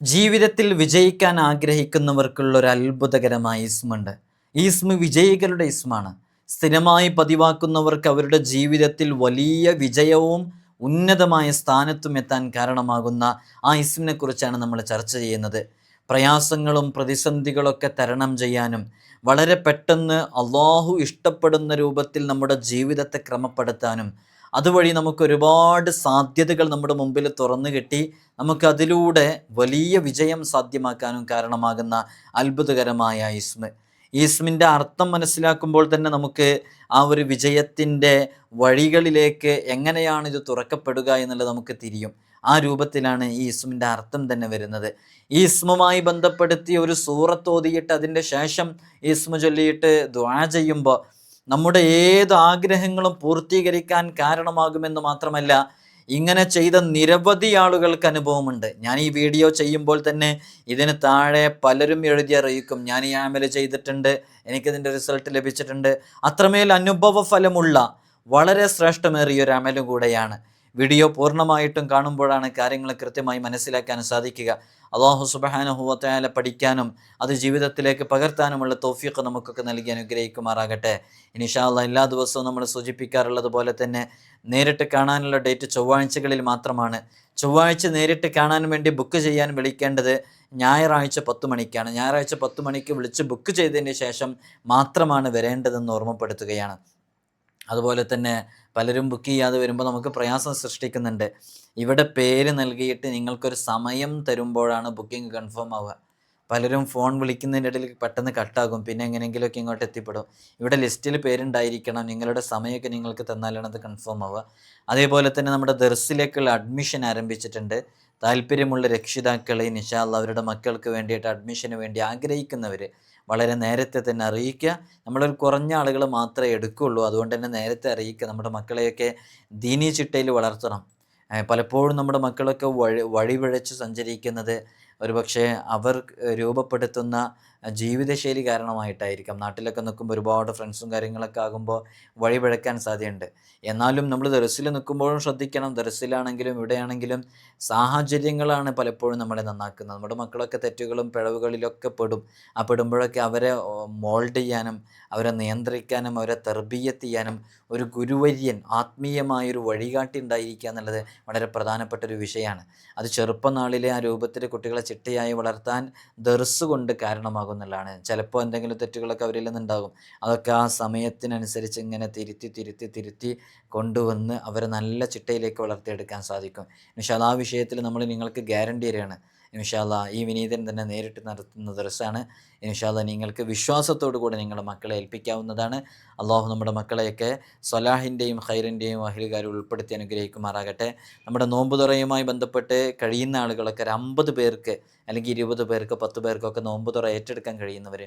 ജീവിതത്തിൽ വിജയിക്കാൻ ആഗ്രഹിക്കുന്നവർക്കുള്ള ഒരു അത്ഭുതകരമായ ഇസ്മുണ്ട് ഈ ഇസ്മ വിജയികളുടെ ഇസ്മാണ് സ്ഥിരമായി പതിവാക്കുന്നവർക്ക് അവരുടെ ജീവിതത്തിൽ വലിയ വിജയവും ഉന്നതമായ സ്ഥാനത്തും എത്താൻ കാരണമാകുന്ന ആ ഇസ്മിനെ കുറിച്ചാണ് നമ്മൾ ചർച്ച ചെയ്യുന്നത്. പ്രയാസങ്ങളും പ്രതിസന്ധികളൊക്കെ തരണം ചെയ്യാനും വളരെ പെട്ടെന്ന് അള്ളാഹു ഇഷ്ടപ്പെടുന്ന രൂപത്തിൽ നമ്മുടെ ജീവിതത്തെ ക്രമപ്പെടുത്താനും അതുവഴി നമുക്ക് ഒരുപാട് സാധ്യതകൾ നമ്മുടെ മുമ്പിൽ തുറന്നു കിട്ടി നമുക്കതിലൂടെ വലിയ വിജയം സാധ്യമാക്കാനും കാരണമാകുന്ന അത്ഭുതകരമായ ഇസ്മ ഈസ്മിന്റെ അർത്ഥം മനസ്സിലാക്കുമ്പോൾ തന്നെ നമുക്ക് ആ ഒരു വിജയത്തിന്റെ വഴികളിലേക്ക് എങ്ങനെയാണ് ഇത് തുറക്കപ്പെടുക എന്നുള്ളത് നമുക്ക് തിരിയും. ആ രൂപത്തിലാണ് ഈ ഇസ്മിന്റെ അർത്ഥം തന്നെ വരുന്നത്. ഈ ഇസ്മുമായി ബന്ധപ്പെടുത്തി ഒരു സൂറത്ത് ഓതിയിട്ട് അതിന്റെ ശേഷം ഈസ്മു ചൊല്ലിയിട്ട് ദ്വാ ചെയ്യുമ്പോൾ നമ്മുടെ ഏത് ആഗ്രഹങ്ങളും പൂർത്തീകരിക്കാൻ കാരണമാകുമെന്ന് മാത്രമല്ല ഇങ്ങനെ ചെയ്ത നിരവധി ആളുകൾക്ക് അനുഭവമുണ്ട്. ഞാൻ ഈ വീഡിയോ ചെയ്യുമ്പോൾ തന്നെ ഇതിന് താഴെ പലരും എഴുതി അറിയിക്കും. ഞാൻ ഈ ആമൽ ചെയ്തിട്ടുണ്ട് എനിക്കിതിന്റെ റിസൾട്ട് ലഭിച്ചിട്ടുണ്ട്. അത്രമേൽ അനുഭവ ഫലമുള്ള വളരെ ശ്രേഷ്ഠമേറിയ ഒരു അമലും കൂടെയാണ്. വീഡിയോ പൂർണമായിട്ടും കാണുമ്പോഴാണ് കാര്യങ്ങൾ കൃത്യമായി മനസ്സിലാക്കാൻ സാധിക്കുക. അള്ളാഹു സുബഹാനുഹുവത്തയാല പഠിക്കാനും അത് ജീവിതത്തിലേക്ക് പകർത്താനുമുള്ള തോഫിയൊക്കെ നമുക്കൊക്കെ നൽകി അനുഗ്രഹിക്കുമാറാകട്ടെ. ഇനിഷാല്ല എല്ലാ ദിവസവും നമ്മൾ സൂചിപ്പിക്കാറുള്ളത് പോലെ തന്നെ നേരിട്ട് കാണാനുള്ള ഡേറ്റ് ചൊവ്വാഴ്ചകളിൽ മാത്രമാണ്. ചൊവ്വാഴ്ച നേരിട്ട് കാണാൻ വേണ്ടി ബുക്ക് ചെയ്യാൻ വിളിക്കേണ്ടത് ഞായറാഴ്ച പത്ത് മണിക്കാണ്. ഞായറാഴ്ച പത്ത് മണിക്ക് വിളിച്ച് ബുക്ക് ചെയ്തതിന് ശേഷം മാത്രമാണ് വരേണ്ടതെന്ന് ഓർമ്മപ്പെടുത്തുകയാണ്. അതുപോലെ തന്നെ പലരും ബുക്ക് ചെയ്യാതെ വരുമ്പോൾ നമുക്ക് പ്രയാസം സൃഷ്ടിക്കുന്നുണ്ട്. ഇവിടെ പേര് നൽകിയിട്ട് നിങ്ങൾക്കൊരു സമയം തരുമ്പോഴാണ് ബുക്കിംഗ് കൺഫേം ആവുക. പലരും ഫോൺ വിളിക്കുന്നതിന്റെ ഇടയിൽ പെട്ടെന്ന് കട്ടാകും പിന്നെ എങ്ങനെയെങ്കിലുമൊക്കെ ഇങ്ങോട്ട് എത്തിപ്പെടും. ഇവിടെ ലിസ്റ്റിൽ പേരുണ്ടായിരിക്കണം. നിങ്ങളുടെ സമയമൊക്കെ നിങ്ങൾക്ക് തന്നാലാണ് അത് കൺഫേം ആവുക. അതേപോലെ തന്നെ നമ്മുടെ ദർസിലേക്കുള്ള അഡ്മിഷൻ ആരംഭിച്ചിട്ടുണ്ട്. താല്പര്യമുള്ള രക്ഷിതാക്കളെ നിഷാല്ല അവരുടെ മക്കൾക്ക് വേണ്ടിയിട്ട് അഡ്മിഷന് വേണ്ടി ആഗ്രഹിക്കുന്നവർ വളരെ നേരത്തെ തന്നെ അറിയിക്കുക. നമ്മളൊരു കുറഞ്ഞ ആളുകൾ മാത്രമേ എടുക്കുകയുള്ളൂ. അതുകൊണ്ട് തന്നെ നേരത്തെ അറിയിക്കുക. നമ്മുടെ മക്കളെയൊക്കെ ദീനീ ചിട്ടയിൽ വളർത്തണം. പലപ്പോഴും നമ്മുടെ മക്കളൊക്കെ വഴി വഴിപിഴച്ച് സഞ്ചരിക്കുന്നത് ഒരുപക്ഷെ അവർ രൂപപ്പെടുത്തുന്ന ജീവിതശൈലി കാരണമായിട്ടായിരിക്കാം. നാട്ടിലൊക്കെ നിൽക്കുമ്പോൾ ഒരുപാട് ഫ്രണ്ട്സും കാര്യങ്ങളൊക്കെ ആകുമ്പോൾ വഴിപിഴക്കാൻ സാധ്യതയുണ്ട്. എന്നാലും നമ്മൾ ദർസിൽ നിൽക്കുമ്പോഴും ശ്രദ്ധിക്കണം. ദർസിലാണെങ്കിലും ഇവിടെയാണെങ്കിലും സാഹചര്യങ്ങളാണ് പലപ്പോഴും നമ്മളെ നന്നാക്കുന്നത്. നമ്മുടെ മക്കളൊക്കെ തെറ്റുകളും പിഴവുകളിലൊക്കെ പെടും. ആ പെടുമ്പോഴൊക്കെ അവരെ മോൾഡ് ചെയ്യാനും അവരെ നിയന്ത്രിക്കാനും അവരെ തെർബീയത്ത് ചെയ്യാനും ഒരു ഗുരുവര്യൻ ആത്മീയമായൊരു വഴികാട്ടി ഉണ്ടായിരിക്കുക എന്നുള്ളത് വളരെ പ്രധാനപ്പെട്ട ഒരു വിഷയമാണ്. അത് ചെറുപ്പനാളിലെ ആ രൂപത്തിൽ കുട്ടികളെ ചിട്ടയായി വളർത്താൻ ദർസ് കൊണ്ട് കാരണമാകുന്നതാണ് ചിലപ്പോൾ എന്തെങ്കിലും തെറ്റുകളൊക്കെ അവരിൽ നിന്നുണ്ടാകും. അതൊക്കെ ആ സമയത്തിനനുസരിച്ച് ഇങ്ങനെ തിരുത്തി തിരുത്തി തിരുത്തി കൊണ്ടുവന്ന് അവരെ നല്ല ചിട്ടയിലേക്ക് വളർത്തിയെടുക്കാൻ സാധിക്കും. പക്ഷേ ആ വിഷയത്തിൽ നമ്മൾ നിങ്ങൾക്ക് ഗ്യാരണ്ടി തരികയാണ് ഇൻഷാല്ല ഈ വിനീതൻ തന്നെ നേരിട്ട് നടത്തുന്ന ദിവസമാണ് ഇൻഷാല്ല നിങ്ങൾക്ക് വിശ്വാസത്തോടു കൂടെ നിങ്ങളുടെ മക്കളെ ഏൽപ്പിക്കാവുന്നതാണ്. അള്ളാഹു നമ്മുടെ മക്കളെയൊക്കെ സലാഹിന്റെയും ഹൈറിന്റെയും അഹിലുകാരും ഉൾപ്പെടുത്തി അനുഗ്രഹിക്കുമാറാകട്ടെ. നമ്മുടെ നോമ്പ് തുറയുമായി ബന്ധപ്പെട്ട് കഴിയുന്ന ആളുകളൊക്കെ ഒരു അമ്പത് പേർക്ക് അല്ലെങ്കിൽ ഇരുപത് പേർക്ക് പത്ത് പേർക്കൊക്കെ നോമ്പ് തുറ ഏറ്റെടുക്കാൻ കഴിയുന്നവർ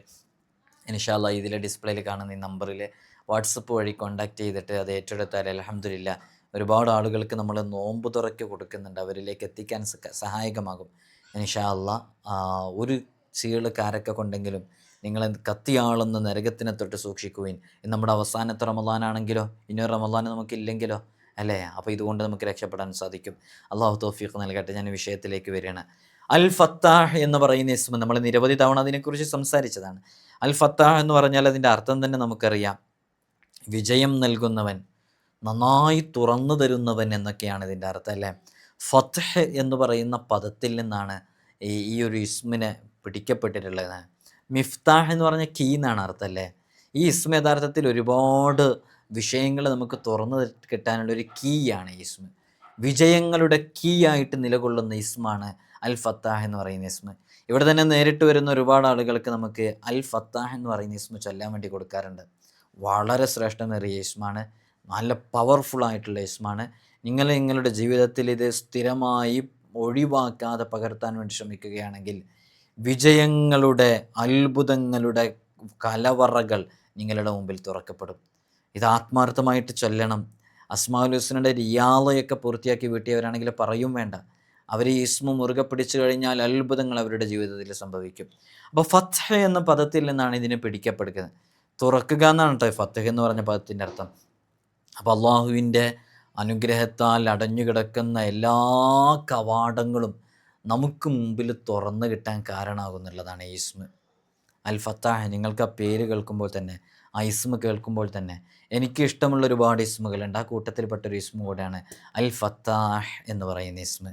ഇൻഷാല്ല ഇതിലെ ഡിസ്പ്ലേയിൽ കാണുന്ന ഈ നമ്പറിൽ വാട്സപ്പ് വഴി കോൺടാക്റ്റ് ചെയ്തിട്ട് അത് ഏറ്റെടുത്താൽ അലഹമില്ല ഒരുപാട് ആളുകൾക്ക് നമ്മൾ നോമ്പ് തുറയ്ക്ക് കൊടുക്കുന്നുണ്ട്. അവരിലേക്ക് എത്തിക്കാൻ സഹായകമാകും ഇൻഷാ അല്ല ഒരു ചീളുകാരൊക്കെ കാരക്ക കൊണ്ടെങ്കിലും നിങ്ങൾ കത്തിയാളുന്ന നരകത്തിനെ തൊട്ട് സൂക്ഷിക്കുവിൻ. ഇത് നമ്മുടെ അവസാനത്തെ റമദാനാണെങ്കിലോ ഇനി ഒരു റമദാൻ നമുക്കില്ലെങ്കിലോ അല്ലേ? അപ്പോൾ ഇതുകൊണ്ട് നമുക്ക് രക്ഷപ്പെടാൻ സാധിക്കും. അള്ളാഹു തോഫീഖ് നൽകട്ടെ. ഞാൻ വിഷയത്തിലേക്ക് വരികയാണ്. അൽ ഫത്താഹ് എന്ന് പറയുന്ന ഇസ്മ നമ്മൾ നിരവധി തവണ അതിനെക്കുറിച്ച് സംസാരിച്ചതാണ്. അൽ ഫത്താഹ് എന്ന് പറഞ്ഞാൽ അതിന്റെ അർത്ഥം തന്നെ നമുക്കറിയാം. വിജയം നൽകുന്നവൻ നന്നായി തുറന്നു തരുന്നവൻ എന്നൊക്കെയാണ് ഇതിന്റെ അർത്ഥം അല്ലേ? ഫത്ഹ് എന്ന് പറയുന്ന പദത്തിൽ നിന്നാണ് ഈ ഒരു ഇസ്മിനെ പിടിക്കപ്പെട്ടിട്ടുള്ളത്. മിഫ്താഹ് എന്ന് പറഞ്ഞ കീ എന്നാണ് അർത്ഥം അല്ലേ ഈ ഇസ്മ യഥാർത്ഥത്തിൽ ഒരുപാട് വിഷയങ്ങൾ നമുക്ക് തുറന്നു കിട്ടാനുള്ള ഒരു കീ ആണ് ഈ ഇസ്മ. വിജയങ്ങളുടെ കീ ആയിട്ട് നിലകൊള്ളുന്ന ഇസ്മാണ് അൽ ഫത്താഹ് എന്ന് പറയുന്ന ഇസ്മ. ഇവിടെ തന്നെ നേരിട്ട് വരുന്ന ഒരുപാട് ആളുകൾക്ക് നമുക്ക് അൽ ഫത്താഹ് എന്ന് പറയുന്ന ഇസ്മ ചൊല്ലാൻ വേണ്ടി കൊടുക്കാറുണ്ട്. വളരെ ശ്രേഷ്ഠമേറിയ ഇസ്മാണ്. നല്ല പവർഫുൾ ആയിട്ടുള്ള ഇസ്മാണ്. നിങ്ങൾ നിങ്ങളുടെ ജീവിതത്തിൽ ഇത് സ്ഥിരമായി ഒഴിവാക്കാതെ പകർത്താൻ വേണ്ടി ശ്രമിക്കുകയാണെങ്കിൽ വിജയങ്ങളുടെ അത്ഭുതങ്ങളുടെ കലവറകൾ നിങ്ങളുടെ മുമ്പിൽ തുറക്കപ്പെടും. ഇത് ആത്മാർത്ഥമായിട്ട് ചൊല്ലണം. അസ്മാഉൽ ഹുസ്നയുടെ റിയാളയൊക്കെ പൂർത്തിയാക്കി വീട്ടിയവരാണെങ്കിൽ പറയും വേണ്ട. അവർ ഈ ഇസ്മു മുറുകെ പിടിച്ചു കഴിഞ്ഞാൽ അത്ഭുതങ്ങൾ അവരുടെ ജീവിതത്തിൽ സംഭവിക്കും. അപ്പോൾ ഫത്ത് എന്ന പദത്തിൽ നിന്നാണ് ഇതിനെ പിടിക്കപ്പെടുന്നത്. തുറക്കുക എന്നാണ് കേട്ടോ ഫത്ത് എന്ന് പറഞ്ഞ പദത്തിന്റെ അർത്ഥം. അപ്പോൾ അള്ളാഹുവിന്റെ അനുഗ്രഹത്താൽ അടഞ്ഞുകിടക്കുന്ന എല്ലാ കവാടങ്ങളും നമുക്ക് മുമ്പിൽ തുറന്നു കിട്ടാൻ കാരണമാകുന്നുള്ളതാണ് ഈസ്മ് അൽ ഫത്താഹ് നിങ്ങൾക്ക് ആ പേര് കേൾക്കുമ്പോൾ തന്നെ ആ ഇസ്മ കേൾക്കുമ്പോൾ തന്നെ എനിക്ക് ഇഷ്ടമുള്ള ഒരുപാട് ഇസ്മുകളുണ്ട്. ആ കൂട്ടത്തിൽപ്പെട്ട ഒരു ഇസ്മ കൂടെയാണ് അൽ ഫത്താഹ് എന്ന് പറയുന്ന ഇസ്മ.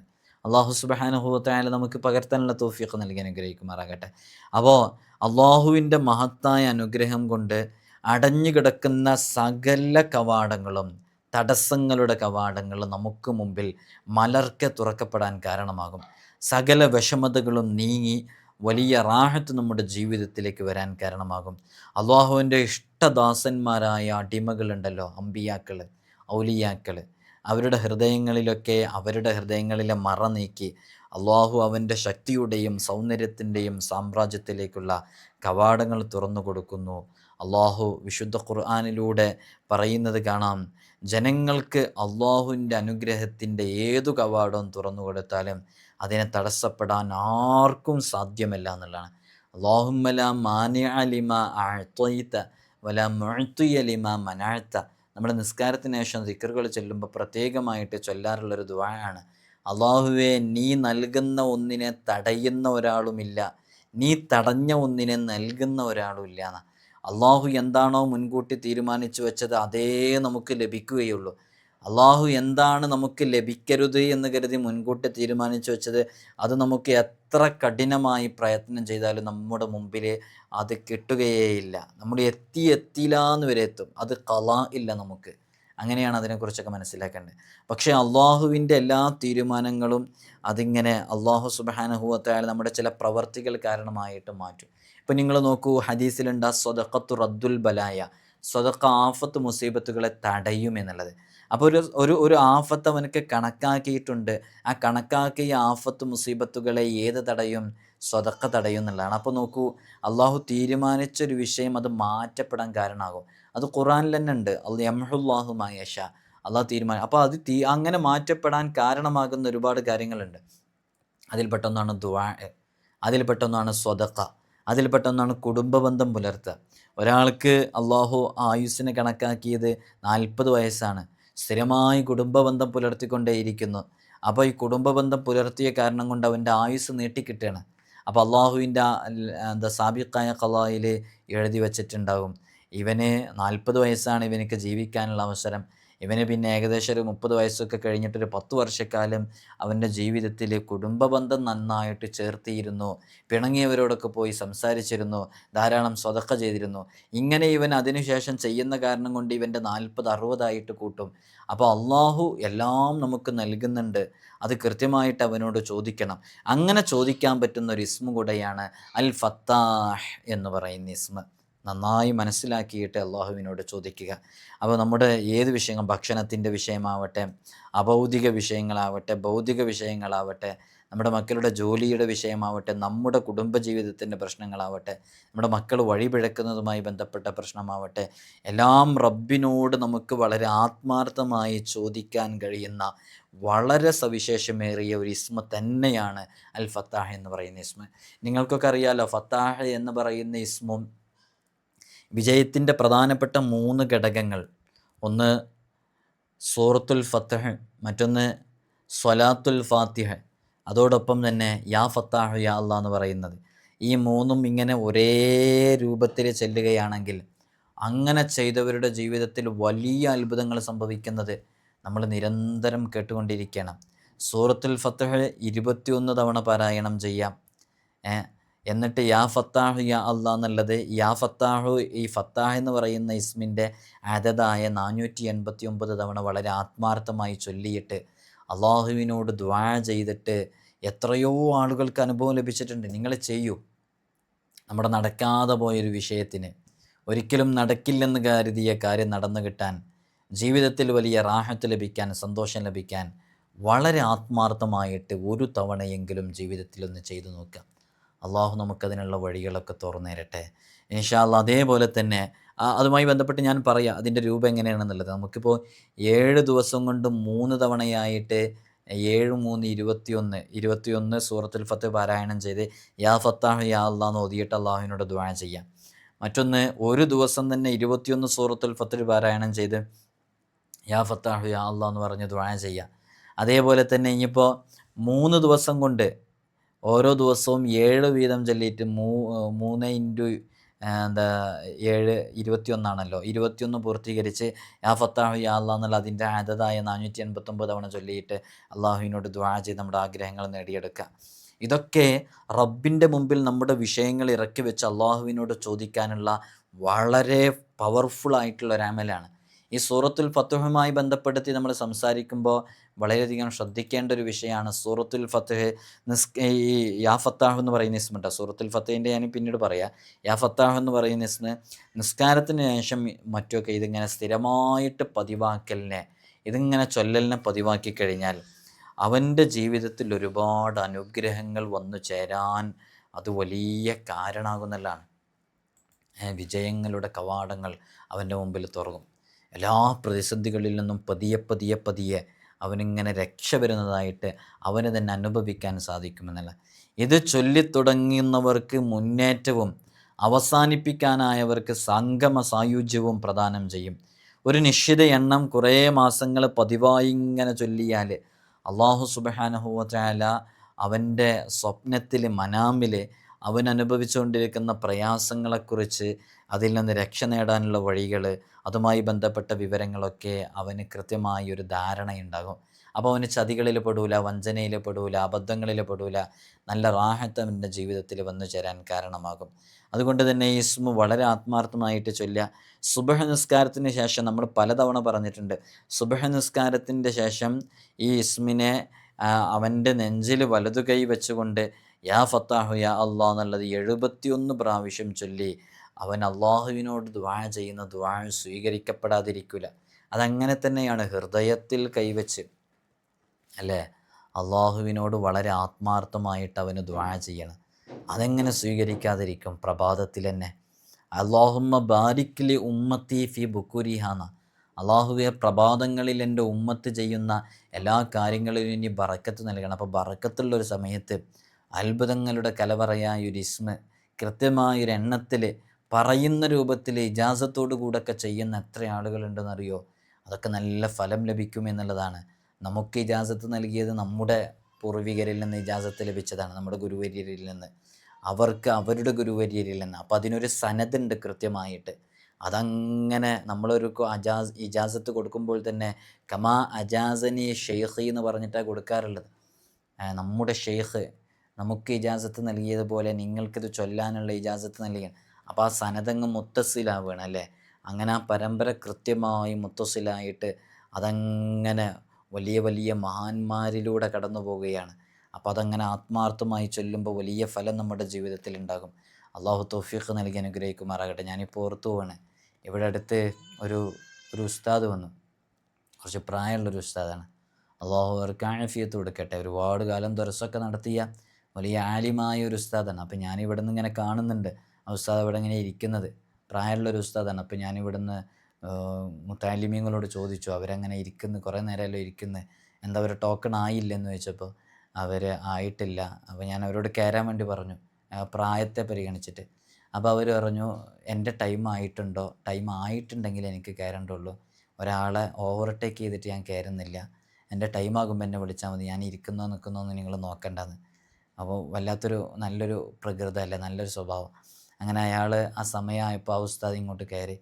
അള്ളാഹു സുബാനുഭവത്തായാലും നമുക്ക് പകർത്താനുള്ള തോഫിയൊക്കെ നൽകി അനുഗ്രഹിക്കുമാറാകട്ടെ. അപ്പോൾ അള്ളാഹുവിന്റെ മഹത്തായ അനുഗ്രഹം കൊണ്ട് അടഞ്ഞു കിടക്കുന്ന സകല കവാടങ്ങളും തടസ്സങ്ങളുടെ കവാടങ്ങൾ നമുക്ക് മുമ്പിൽ മലർക്കെ തുറക്കപ്പെടാൻ കാരണമാകും. സകല വിഷമതകളും നീങ്ങി വലിയ റാഹത്ത് നമ്മുടെ ജീവിതത്തിലേക്ക് വരാൻ കാരണമാകും. അള്ളാഹുവിന്റെ ഇഷ്ടദാസന്മാരായ അടിമകളുണ്ടല്ലോ അമ്പിയാക്കൾ ഔലിയാക്കൾ അവരുടെ ഹൃദയങ്ങളിലൊക്കെ അവരുടെ ഹൃദയങ്ങളിലെ മറ നീക്കി അള്ളാഹു അവന്റെ ശക്തിയുടെയും സൗന്ദര്യത്തിന്റെയും സാമ്രാജ്യത്തിലേക്കുള്ള കവാടങ്ങൾ തുറന്നു കൊടുക്കുന്നു. അള്ളാഹു വിശുദ്ധ ഖുർആാനിലൂടെ പറയുന്നത് കാണാം. ജനങ്ങൾക്ക് അള്ളാഹുവിന്റെ അനുഗ്രഹത്തിന്റെ ഏതു കവാടവും തുറന്നു കൊടുത്താലും അതിനെ തടസ്സപ്പെടാൻ ആർക്കും സാധ്യമല്ല എന്നുള്ളതാണ്. അള്ളാഹുമല മാനിയലിമ ആഴ്ത്തൊയ്ത്ത വല മുഴ്ത്തുയലിമ മനാഴ്ത്ത നമ്മുടെ നിസ്കാരത്തിന് ശേഷം ദിക്കറുകൾ ചെല്ലുമ്പോൾ പ്രത്യേകമായിട്ട് ചൊല്ലാറുള്ളൊരു ദുആയാണ്. അള്ളാഹുവെ നീ നൽകുന്ന ഒന്നിനെ തടയുന്ന ഒരാളുമില്ല. നീ തടഞ്ഞ ഒന്നിനെ നൽകുന്ന ഒരാളുമില്ല എന്ന് അള്ളാഹു എന്താണോ മുൻകൂട്ടി തീരുമാനിച്ചു വെച്ചത് അതേ നമുക്ക് ലഭിക്കുകയുള്ളൂ. അള്ളാഹു എന്താണ് നമുക്ക് ലഭിക്കരുത് എന്ന് കരുതി മുൻകൂട്ടി തീരുമാനിച്ചു വെച്ചത് അത് നമുക്ക് എത്ര കഠിനമായി പ്രയത്നം ചെയ്താലും നമ്മുടെ മുമ്പിൽ അത് കിട്ടുകയേയില്ല. നമ്മൾ എത്തി എത്തിയില്ല എന്ന് വരെ എത്തും. അത് കല ഇല്ല നമുക്ക്. അങ്ങനെയാണ് അതിനെക്കുറിച്ചൊക്കെ മനസ്സിലാക്കേണ്ടത്. പക്ഷേ അള്ളാഹുവിന്റെ എല്ലാ തീരുമാനങ്ങളും അതിങ്ങനെ അള്ളാഹു സുബാനഹുവത്തായാൽ നമ്മുടെ ചില പ്രവർത്തികൾ കാരണമായിട്ട് മാറ്റും. ഇപ്പം നിങ്ങൾ നോക്കൂ ഹദീസിലുണ്ട് സ്വതക്കത്തു റദ്ദുൽ ബലായ. സ്വതക്ക ആഫത്ത് മുസീബത്തുകളെ തടയും എന്നുള്ളത്. അപ്പോൾ ഒരു ഒരു ഒരു ആഫത്ത് അവനക്ക് കണക്കാക്കിയിട്ടുണ്ട്. ആ കണക്കാക്കിയ ആഫത്ത് മുസീബത്തുകളെ ഏത് തടയും? സ്വതക്ക തടയും എന്നുള്ളതാണ്. അപ്പോൾ നോക്കൂ അള്ളാഹു തീരുമാനിച്ചൊരു വിഷയം അത് മാറ്റപ്പെടാൻ കാരണമാകും. അത് ഖുറാനിൽ തന്നെ ഉണ്ട്. അത് യംഹുല്ലാഹു മായഷ അള്ളാഹു തീരുമാനം അപ്പോൾ അത് തീ അങ്ങനെ മാറ്റപ്പെടാൻ കാരണമാകുന്ന ഒരുപാട് കാര്യങ്ങളുണ്ട്. അതിൽപ്പെട്ടൊന്നാണ് ദുവാ അതിൽപ്പെട്ടൊന്നാണ് സ്വതക്ക അതിൽപ്പെട്ടൊന്നാണ് കുടുംബബന്ധം പുലർത്തുക. ഒരാൾക്ക് അള്ളാഹു ആയുസ്സിനെ കണക്കാക്കിയത് നാൽപ്പത് വയസ്സാണ്. സ്ഥിരമായി കുടുംബ കുടുംബബന്ധം പുലർത്തിക്കൊണ്ടേയിരിക്കുന്നു. അപ്പോൾ ഈ കുടുംബ ബന്ധം പുലർത്തിയ കാരണം കൊണ്ട് അവന്റെ ആയുസ് നീട്ടിക്കിട്ടുകയാണ് അപ്പോൾ അള്ളാഹുവിന്റെ എന്താ സാബിഖായ കലായിൽ എഴുതി വച്ചിട്ടുണ്ടാകും ഇവന് നാൽപ്പത് വയസ്സാണ് ഇവനക്ക് ജീവിക്കാനുള്ള അവസരം. ഇവന് പിന്നെ ഏകദേശം ഒരു മുപ്പത് വയസ്സൊക്കെ കഴിഞ്ഞിട്ടൊരു പത്ത് വർഷക്കാലം അവന്റെ ജീവിതത്തിൽ കുടുംബബന്ധം നന്നായിട്ട് ചേർത്തിയിരുന്നു. പിണങ്ങിയവരോടൊക്കെ പോയി സംസാരിച്ചിരുന്നു. ധാരാളം സ്വതക്ക ചെയ്തിരുന്നു. ഇങ്ങനെ ഇവൻ അതിനുശേഷം ചെയ്യുന്ന കാരണം കൊണ്ട് ഇവന്റെ നാൽപ്പത് അറുപതായിട്ട് കൂട്ടും. അപ്പോൾ അള്ളാഹു എല്ലാം നമുക്ക് നൽകുന്നുണ്ട്. അത് കൃത്യമായിട്ട് അവനോട് ചോദിക്കണം. അങ്ങനെ ചോദിക്കാൻ പറ്റുന്ന ഒരു ഇസ്മ കൂടെയാണ് അൽ ഫത്താഹ് എന്ന് പറയുന്ന ഇസ്മ. നന്നായി മനസ്സിലാക്കിയിട്ട് അള്ളാഹുവിനോട് ചോദിക്കുക. അപ്പോൾ നമ്മുടെ ഏത് വിഷയങ്ങൾ? ഭക്ഷണത്തിന്റെ വിഷയമാവട്ടെ അഭൗതിക വിഷയങ്ങളാവട്ടെ ഭൗതിക വിഷയങ്ങളാവട്ടെ നമ്മുടെ മക്കളുടെ ജോലിയുടെ വിഷയമാവട്ടെ നമ്മുടെ കുടുംബജീവിതത്തിന്റെ പ്രശ്നങ്ങളാവട്ടെ നമ്മുടെ മക്കൾ വഴിപിഴക്കുന്നതുമായി ബന്ധപ്പെട്ട പ്രശ്നമാവട്ടെ എല്ലാം റബ്ബിനോട് നമുക്ക് വളരെ ആത്മാർത്ഥമായി ചോദിക്കാൻ കഴിയുന്ന വളരെ സവിശേഷമേറിയ ഒരു ഇസ്മ തന്നെയാണ് അൽ ഫത്താഹ് എന്ന് പറയുന്ന ഇസ്മ. നിങ്ങൾക്കൊക്കെ അറിയാലോ ഫത്താഹ് എന്ന് പറയുന്ന ഇസ്മും വിജയത്തിന്റെ പ്രധാനപ്പെട്ട മൂന്ന് ഘടകങ്ങൾ. ഒന്ന് സൂറത്തുൽ ഫത്തഹ് മറ്റൊന്ന് സ്വലാത്തുൽ ഫാത്തിഹ്. അതോടൊപ്പം തന്നെ യാ ഫത്താഹ് യാ അല്ല എന്ന് പറയുന്നത്. ഈ മൂന്നും ഇങ്ങനെ ഒരേ രൂപത്തിൽ ചെല്ലുകയാണെങ്കിൽ അങ്ങനെ ചെയ്തവരുടെ ജീവിതത്തിൽ വലിയ അത്ഭുതങ്ങൾ സംഭവിക്കുന്നത് നമ്മൾ നിരന്തരം കേട്ടുകൊണ്ടിരിക്കണം. സൂറത്തുൽ ഫത്തഹ് ഇരുപത്തിയൊന്ന് തവണ പാരായണം ചെയ്യാം. എന്നിട്ട് യാ ഫത്താഹു യാ അള്ളാ എന്നുള്ളത് യാ ഫത്താഹു ഈ ഫത്താഹ് എന്ന് പറയുന്ന ഇസ്മിന്റെ അതതായ നാനൂറ്റി എൺപത്തി ഒമ്പത് തവണ വളരെ ആത്മാർത്ഥമായി ചൊല്ലിയിട്ട് അള്ളാഹുവിനോട് ദ്വാ ചെയ്തിട്ട് എത്രയോ ആളുകൾക്ക് അനുഭവം ലഭിച്ചിട്ടുണ്ട്. നിങ്ങൾ ചെയ്യൂ. നമ്മുടെ നടക്കാതെ പോയൊരു വിഷയത്തിന് ഒരിക്കലും നടക്കില്ലെന്ന് കരുതിയ കാര്യം നടന്നു കിട്ടാൻ ജീവിതത്തിൽ വലിയ റാഹത്ത് ലഭിക്കാൻ സന്തോഷം ലഭിക്കാൻ വളരെ ആത്മാർത്ഥമായിട്ട് ഒരു തവണയെങ്കിലും ജീവിതത്തിൽ ഒന്ന് ചെയ്തു നോക്കുക. അള്ളാഹു നമുക്കതിനുള്ള വഴികളൊക്കെ തുറന്നേരട്ടെ. ഇൻഷാ ഇൻഷാല്ല അതേപോലെ തന്നെ അതുമായി ബന്ധപ്പെട്ട് ഞാൻ പറയാം അതിന്റെ രൂപം എങ്ങനെയാണെന്നുള്ളത് നമുക്കിപ്പോൾ ഏഴ് ദിവസം കൊണ്ട് മൂന്ന് തവണയായിട്ട് ഏഴ് മൂന്ന് ഇരുപത്തിയൊന്ന് ഇരുപത്തിയൊന്ന് സൂറത്തുൽ ഫത്ത് പാരായണം ചെയ്ത് യാ ഫത്താഹ് യാ അള്ളാന്ന് ഓതിയിട്ട് അള്ളാഹുവിനോട് ദ്വാര ചെയ്യാം. മറ്റൊന്ന് ഒരു ദിവസം തന്നെ ഇരുപത്തിയൊന്ന് സൂറത്തുൽ ഫത്തിൽ പാരായണം ചെയ്ത് യാ ഫത്താഹ് യാ അള്ളാ എന്ന് പറഞ്ഞ് ദ്വാര ചെയ്യാം. അതേപോലെ തന്നെ ഇനിയിപ്പോൾ മൂന്ന് ദിവസം കൊണ്ട് ഓരോ ദിവസവും ഏഴ് വീതം ചൊല്ലിയിട്ട് മൂ മൂന്ന് ഇന്റു എന്താ ഏഴ് ഇരുപത്തിയൊന്നാണല്ലോ. ഇരുപത്തിയൊന്ന് പൂർത്തീകരിച്ച് യാ ഫത്താഹു യാ അള്ളാഹ് എന്നുള്ള അതിന്റെ അതതായ നാനൂറ്റി എൺപത്തൊമ്പത് തവണ ചൊല്ലിയിട്ട് അള്ളാഹുവിനോട് ദ്വാ ചെയ്ത് നമ്മുടെ ആഗ്രഹങ്ങൾ നേടിയെടുക്കുക. ഇതൊക്കെ റബ്ബിന്റെ മുമ്പിൽ നമ്മുടെ വിഷയങ്ങൾ ഇറക്കി വെച്ച് അള്ളാഹുവിനോട് ചോദിക്കാനുള്ള വളരെ പവർഫുൾ ആയിട്ടുള്ള ഒരു അമലാണ്. ഈ സൂറത്തുൽ ഫത്തുഹുമായി ബന്ധപ്പെടുത്തി നമ്മൾ സംസാരിക്കുമ്പോൾ വളരെയധികം ശ്രദ്ധിക്കേണ്ട ഒരു വിഷയമാണ് സൂറത്തുൽ ഫത്തുഹ് നിസ് ഈ യാ ഫത്താഹ് എന്ന് പറയുന്ന ഇസ്മുണ്ട് സൂറത്തുൽ ഫത്തുഹിന്റെ ഞാൻ പിന്നീട് പറയാം. യാ ഫത്താഹ് എന്ന് പറയുന്ന ഇസ്മ നിസ്കാരത്തിന് ശേഷം മറ്റുമൊക്കെ ഇതിങ്ങനെ സ്ഥിരമായിട്ട് പതിവാക്കലിനെ ഇതിങ്ങനെ ചൊല്ലലിനെ പതിവാക്കി കഴിഞ്ഞാൽ അവന്റെ ജീവിതത്തിൽ ഒരുപാട് അനുഗ്രഹങ്ങൾ വന്നു ചേരാൻ അത് വലിയ കാരണമാകുന്നതാണ് വിജയങ്ങളുടെ കവാടങ്ങൾ അവന്റെ മുമ്പിൽ തുറക്കും. എല്ലാ പ്രതിസന്ധികളിൽ നിന്നും പതിയെ പതിയെ പതിയെ അവനിങ്ങനെ രക്ഷ വരുന്നതായിട്ട് അവന് തന്നെ അനുഭവിക്കാൻ സാധിക്കുമെന്നല്ല. ഇത് ചൊല്ലിത്തുടങ്ങുന്നവർക്ക് മുന്നേറ്റവും അവസാനിപ്പിക്കാനായവർക്ക് സംഗമ സായുജ്യവും പ്രദാനം ചെയ്യും. ഒരു നിശ്ചിത എണ്ണം കുറേ മാസങ്ങൾ പതിവായി ഇങ്ങനെ ചൊല്ലിയാൽ അള്ളാഹു സുബാനഹുവല അവന്റെ സ്വപ്നത്തിൽ മനാമിൽ അവൻ അനുഭവിച്ചുകൊണ്ടിരിക്കുന്ന പ്രയാസങ്ങളെക്കുറിച്ച് അതിൽ നിന്ന് രക്ഷ നേടാനുള്ള വഴികൾ അതുമായി ബന്ധപ്പെട്ട വിവരങ്ങളൊക്കെ അവന് കൃത്യമായി ഒരു ധാരണയുണ്ടാകും. അപ്പോൾ അവന് ചതികളിൽ പെടൂല വഞ്ചനയിൽ പെടൂല അബദ്ധങ്ങളിൽ പെടൂല നല്ല റാഹത്ത് അവന്റെ ജീവിതത്തിൽ വന്നു ചേരാൻ കാരണമാകും. അതുകൊണ്ട് തന്നെ ഈ ഇസ്മു വളരെ ആത്മാർത്ഥമായിട്ട് ചൊല്ലുക സുബഹ നിസ്കാരത്തിന് ശേഷം നമ്മൾ പലതവണ പറഞ്ഞിട്ടുണ്ട് സുബഹ നിസ്കാരത്തിന്റെ ശേഷം ഈ ഇസ്മിനെ അവന്റെ നെഞ്ചിൽ വലതു കൈ വെച്ചുകൊണ്ട് യാ ഫത്താഹു യാ അള്ളാഹ് എന്നുള്ളത് എഴുപത്തിയൊന്ന് പ്രാവശ്യം ചൊല്ലി അവൻ അള്ളാഹുവിനോട് ദ്വാഴ ചെയ്യുന്ന ദ്വാഴ സ്വീകരിക്കപ്പെടാതിരിക്കില്ല അതങ്ങനെ തന്നെയാണ് ഹൃദയത്തിൽ കൈവച്ച് അല്ലേ? അള്ളാഹുവിനോട് വളരെ ആത്മാർത്ഥമായിട്ട് അവന് ദ്വാഴ ചെയ്യണം. അതെങ്ങനെ സ്വീകരിക്കാതിരിക്കും? പ്രഭാതത്തിൽ തന്നെ. അള്ളാഹുമ്മ ബാരിക്കിലി ഉമ്മത്തി ഫി ബുക്കുരിഹാന അള്ളാഹുവെ പ്രഭാതങ്ങളിൽ എന്റെ ഉമ്മത്ത് ചെയ്യുന്ന എല്ലാ കാര്യങ്ങളിലും ഇനി ബറക്കത്ത് നൽകണം. അപ്പോൾ ബറക്കത്തുള്ള ഒരു സമയത്ത് അത്ഭുതങ്ങളുടെ കലവറയായ ഒരു ഇസ്മ കൃത്യമായൊരു എണ്ണത്തിൽ പറയുന്ന രൂപത്തിൽ ഇജാസത്തോടു കൂടെയൊക്കെ ചെയ്യുന്ന എത്ര ആളുകളുണ്ടെന്നറിയോ? അതൊക്കെ നല്ല ഫലം ലഭിക്കും എന്നുള്ളതാണ്. നമുക്ക് ഇജാസത്ത് നൽകിയത് നമ്മുടെ പൂർവികരിൽ നിന്ന് ഇജാസത്ത് ലഭിച്ചതാണ് നമ്മുടെ ഗുരുവര്യരിൽ നിന്ന്. അവർക്ക് അവരുടെ ഗുരുവര്യരിൽ നിന്ന്. അപ്പോൾ അതിനൊരു സനതുണ്ട് കൃത്യമായിട്ട്. അതങ്ങനെ നമ്മളൊരു അജാസ് ഇജാസത്ത് കൊടുക്കുമ്പോൾ തന്നെ കമാ അജാസനി ഷെയ്ഖി എന്ന് പറഞ്ഞിട്ടാണ് കൊടുക്കാറുള്ളത് നമ്മുടെ ഷെയ്ഖ് നമുക്ക് ഇജാസത്ത് നൽകിയതുപോലെ നിങ്ങൾക്കിത് ചൊല്ലാനുള്ള ഇജാസത്ത് നൽകി. അപ്പോൾ ആ സനതങ്ങ് മുത്തസിലാവുകയാണ് അല്ലേ? അങ്ങനെ ആ പരമ്പര കൃത്യമായി മുത്തസിലായിട്ട് അതങ്ങനെ വലിയ വലിയ മഹാന്മാരിലൂടെ കടന്നു പോവുകയാണ്. അപ്പോൾ അതങ്ങനെ ആത്മാർത്ഥമായി ചൊല്ലുമ്പോൾ വലിയ ഫലം നമ്മുടെ ജീവിതത്തിൽ ഉണ്ടാകും. അള്ളാഹു തോഫീഖ് നൽകി അനുഗ്രഹിക്കുമാറാകട്ടെ. ഞാനിപ്പോൾ ഓർത്തു പോവാണ്. ഇവിടെ അടുത്ത് ഒരു ഒരു ഉസ്താദ് വന്നു. കുറച്ച് പ്രായമുള്ളൊരു ഉസ്താദാണ്. അള്ളാഹു അവർക്ക് ആഫിയത്ത് കൊടുക്കട്ടെ. ഒരുപാട് കാലം ദർസൊക്കെ നടത്തിയ വലിയ ആലിമായ ഒരു ഉസ്താദാണ്. അപ്പോൾ ഞാൻ നിന്ന് ഇങ്ങനെ കാണുന്നുണ്ട്. ആ ഉസ്താദ് ഇവിടെ ഇങ്ങനെ ഇരിക്കുന്നത്. പ്രായമുള്ള ഒരു ഉസ്താദാണ്. അപ്പോൾ ഞാൻ നിന്ന് മുത്താലിമീങ്ങളോട് ചോദിച്ചു അവരങ്ങനെ ഇരിക്കുന്നു? കുറേ നേരമല്ലോ ഇരിക്കുന്നത് എന്താ അവർ ടോക്കൺ ആയില്ലെന്ന് ചോദിച്ചപ്പോൾ അവർ ആയിട്ടില്ല. അപ്പോൾ ഞാൻ അവരോട് കയറാൻ വേണ്ടി പറഞ്ഞു പ്രായത്തെ പരിഗണിച്ചിട്ട്. അപ്പോൾ അവർ പറഞ്ഞു എന്റെ ടൈം ആയിട്ടുണ്ടോ? ടൈം ആയിട്ടുണ്ടെങ്കിൽ എനിക്ക് കയറേണ്ടുള്ളൂ. ഒരാളെ ഓവർടേക്ക് ചെയ്തിട്ട് ഞാൻ കയറുന്നില്ല. എന്റെ ടൈം ആകുമ്പോൾ എന്നെ വിളിച്ചാൽ മതി. ഞാൻ ഇരിക്കുന്നോ നിൽക്കുന്നോ എന്ന് നിങ്ങൾ നോക്കണ്ടെന്ന്. അപ്പോൾ വല്ലാത്തൊരു നല്ലൊരു പ്രകൃതമല്ലേ? നല്ലൊരു സ്വഭാവം. അങ്ങനെ അയാൾ ആ സമയമായപ്പോൾ ആ ഉസ്താദ് ഇങ്ങോട്ട് കയറി.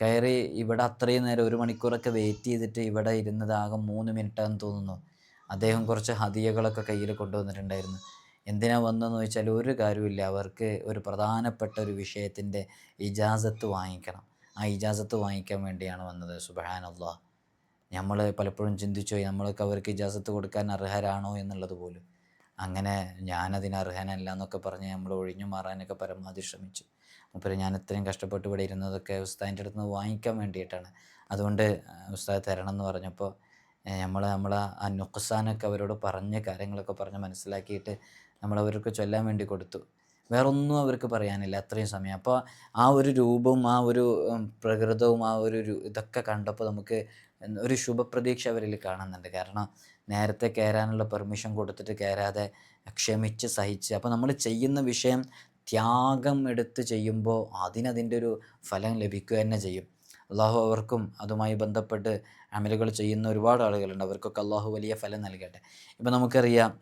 കയറി ഇവിടെ അത്രയും നേരം ഒരു മണിക്കൂറൊക്കെ വെയിറ്റ് ചെയ്തിട്ട് ഇവിടെ ഇരുന്നത് ആകെ മൂന്ന് മിനിറ്റാന്ന് തോന്നുന്നു. അദ്ദേഹം കുറച്ച് ഹതിയകളൊക്കെ കയ്യിൽ കൊണ്ടുവന്നിട്ടുണ്ടായിരുന്നു. എന്തിനാ വന്നതെന്ന് ചോദിച്ചാൽ ഒരു കാര്യമില്ല അവർക്ക് ഒരു പ്രധാനപ്പെട്ട ഒരു വിഷയത്തിന്റെ ഇജാസത്ത് വാങ്ങിക്കണം. ആ ഇജാസത്ത് വാങ്ങിക്കാൻ വേണ്ടിയാണ് വന്നത്. സുബഹാനല്ലാ നമ്മൾ പലപ്പോഴും ചിന്തിച്ചു നമ്മളൊക്കെ അവർക്ക് ഇജാസത്ത് കൊടുക്കാൻ അർഹരാണോ എന്നുള്ളത് പോലും. അങ്ങനെ ഞാനതിന് അർഹനല്ല എന്നൊക്കെ പറഞ്ഞ് നമ്മൾ ഒഴിഞ്ഞു മാറാനൊക്കെ പരമാവധി ശ്രമിച്ചു. അപ്പോൾ ഞാൻ ഇത്രയും കഷ്ടപ്പെട്ട് ഇവിടെ ഇരുന്നതൊക്കെ ഉസ്താദിന്റെ അടുത്ത് നിന്ന് വാങ്ങിക്കാൻ വേണ്ടിയിട്ടാണ്. അതുകൊണ്ട് ഉസ്താദ് തരണം എന്ന് പറഞ്ഞപ്പോൾ നമ്മൾ നമ്മൾ ആ നുക്സാനൊക്കെ അവരോട് പറഞ്ഞ കാര്യങ്ങളൊക്കെ പറഞ്ഞ് മനസ്സിലാക്കിയിട്ട് നമ്മൾ അവർക്ക് ചൊല്ലാൻ വേണ്ടി കൊടുത്തു. വേറൊന്നും അവർക്ക് പറയാനില്ല അത്രയും സമയം. അപ്പോൾ ആ ഒരു രൂപവും ആ ഒരു പ്രകൃതവും ആ ഒരു ഇതൊക്കെ കണ്ടപ്പോൾ നമുക്ക് ഒരു ശുഭപ്രതീക്ഷ അവരിൽ കാണുന്നുണ്ട്. കാരണം നേരത്തെ കയറാനുള്ള പെർമിഷൻ കൊടുത്തിട്ട് കയറാതെ ക്ഷമിച്ച് സഹിച്ച്. അപ്പോൾ നമ്മൾ ചെയ്യുന്ന വിഷയം ത്യാഗം എടുത്ത് ചെയ്യുമ്പോൾ അതിനതിന്റെ ഒരു ഫലം ലഭിക്കുക തന്നെ ചെയ്യും. അള്ളാഹു അവർക്കും അതുമായി ബന്ധപ്പെട്ട് അമലുകൾ ചെയ്യുന്ന ഒരുപാട് ആളുകളുണ്ട്. അവർക്കൊക്കെ അള്ളാഹു വലിയ ഫലം നൽകട്ടെ. ഇപ്പം നമുക്കറിയാം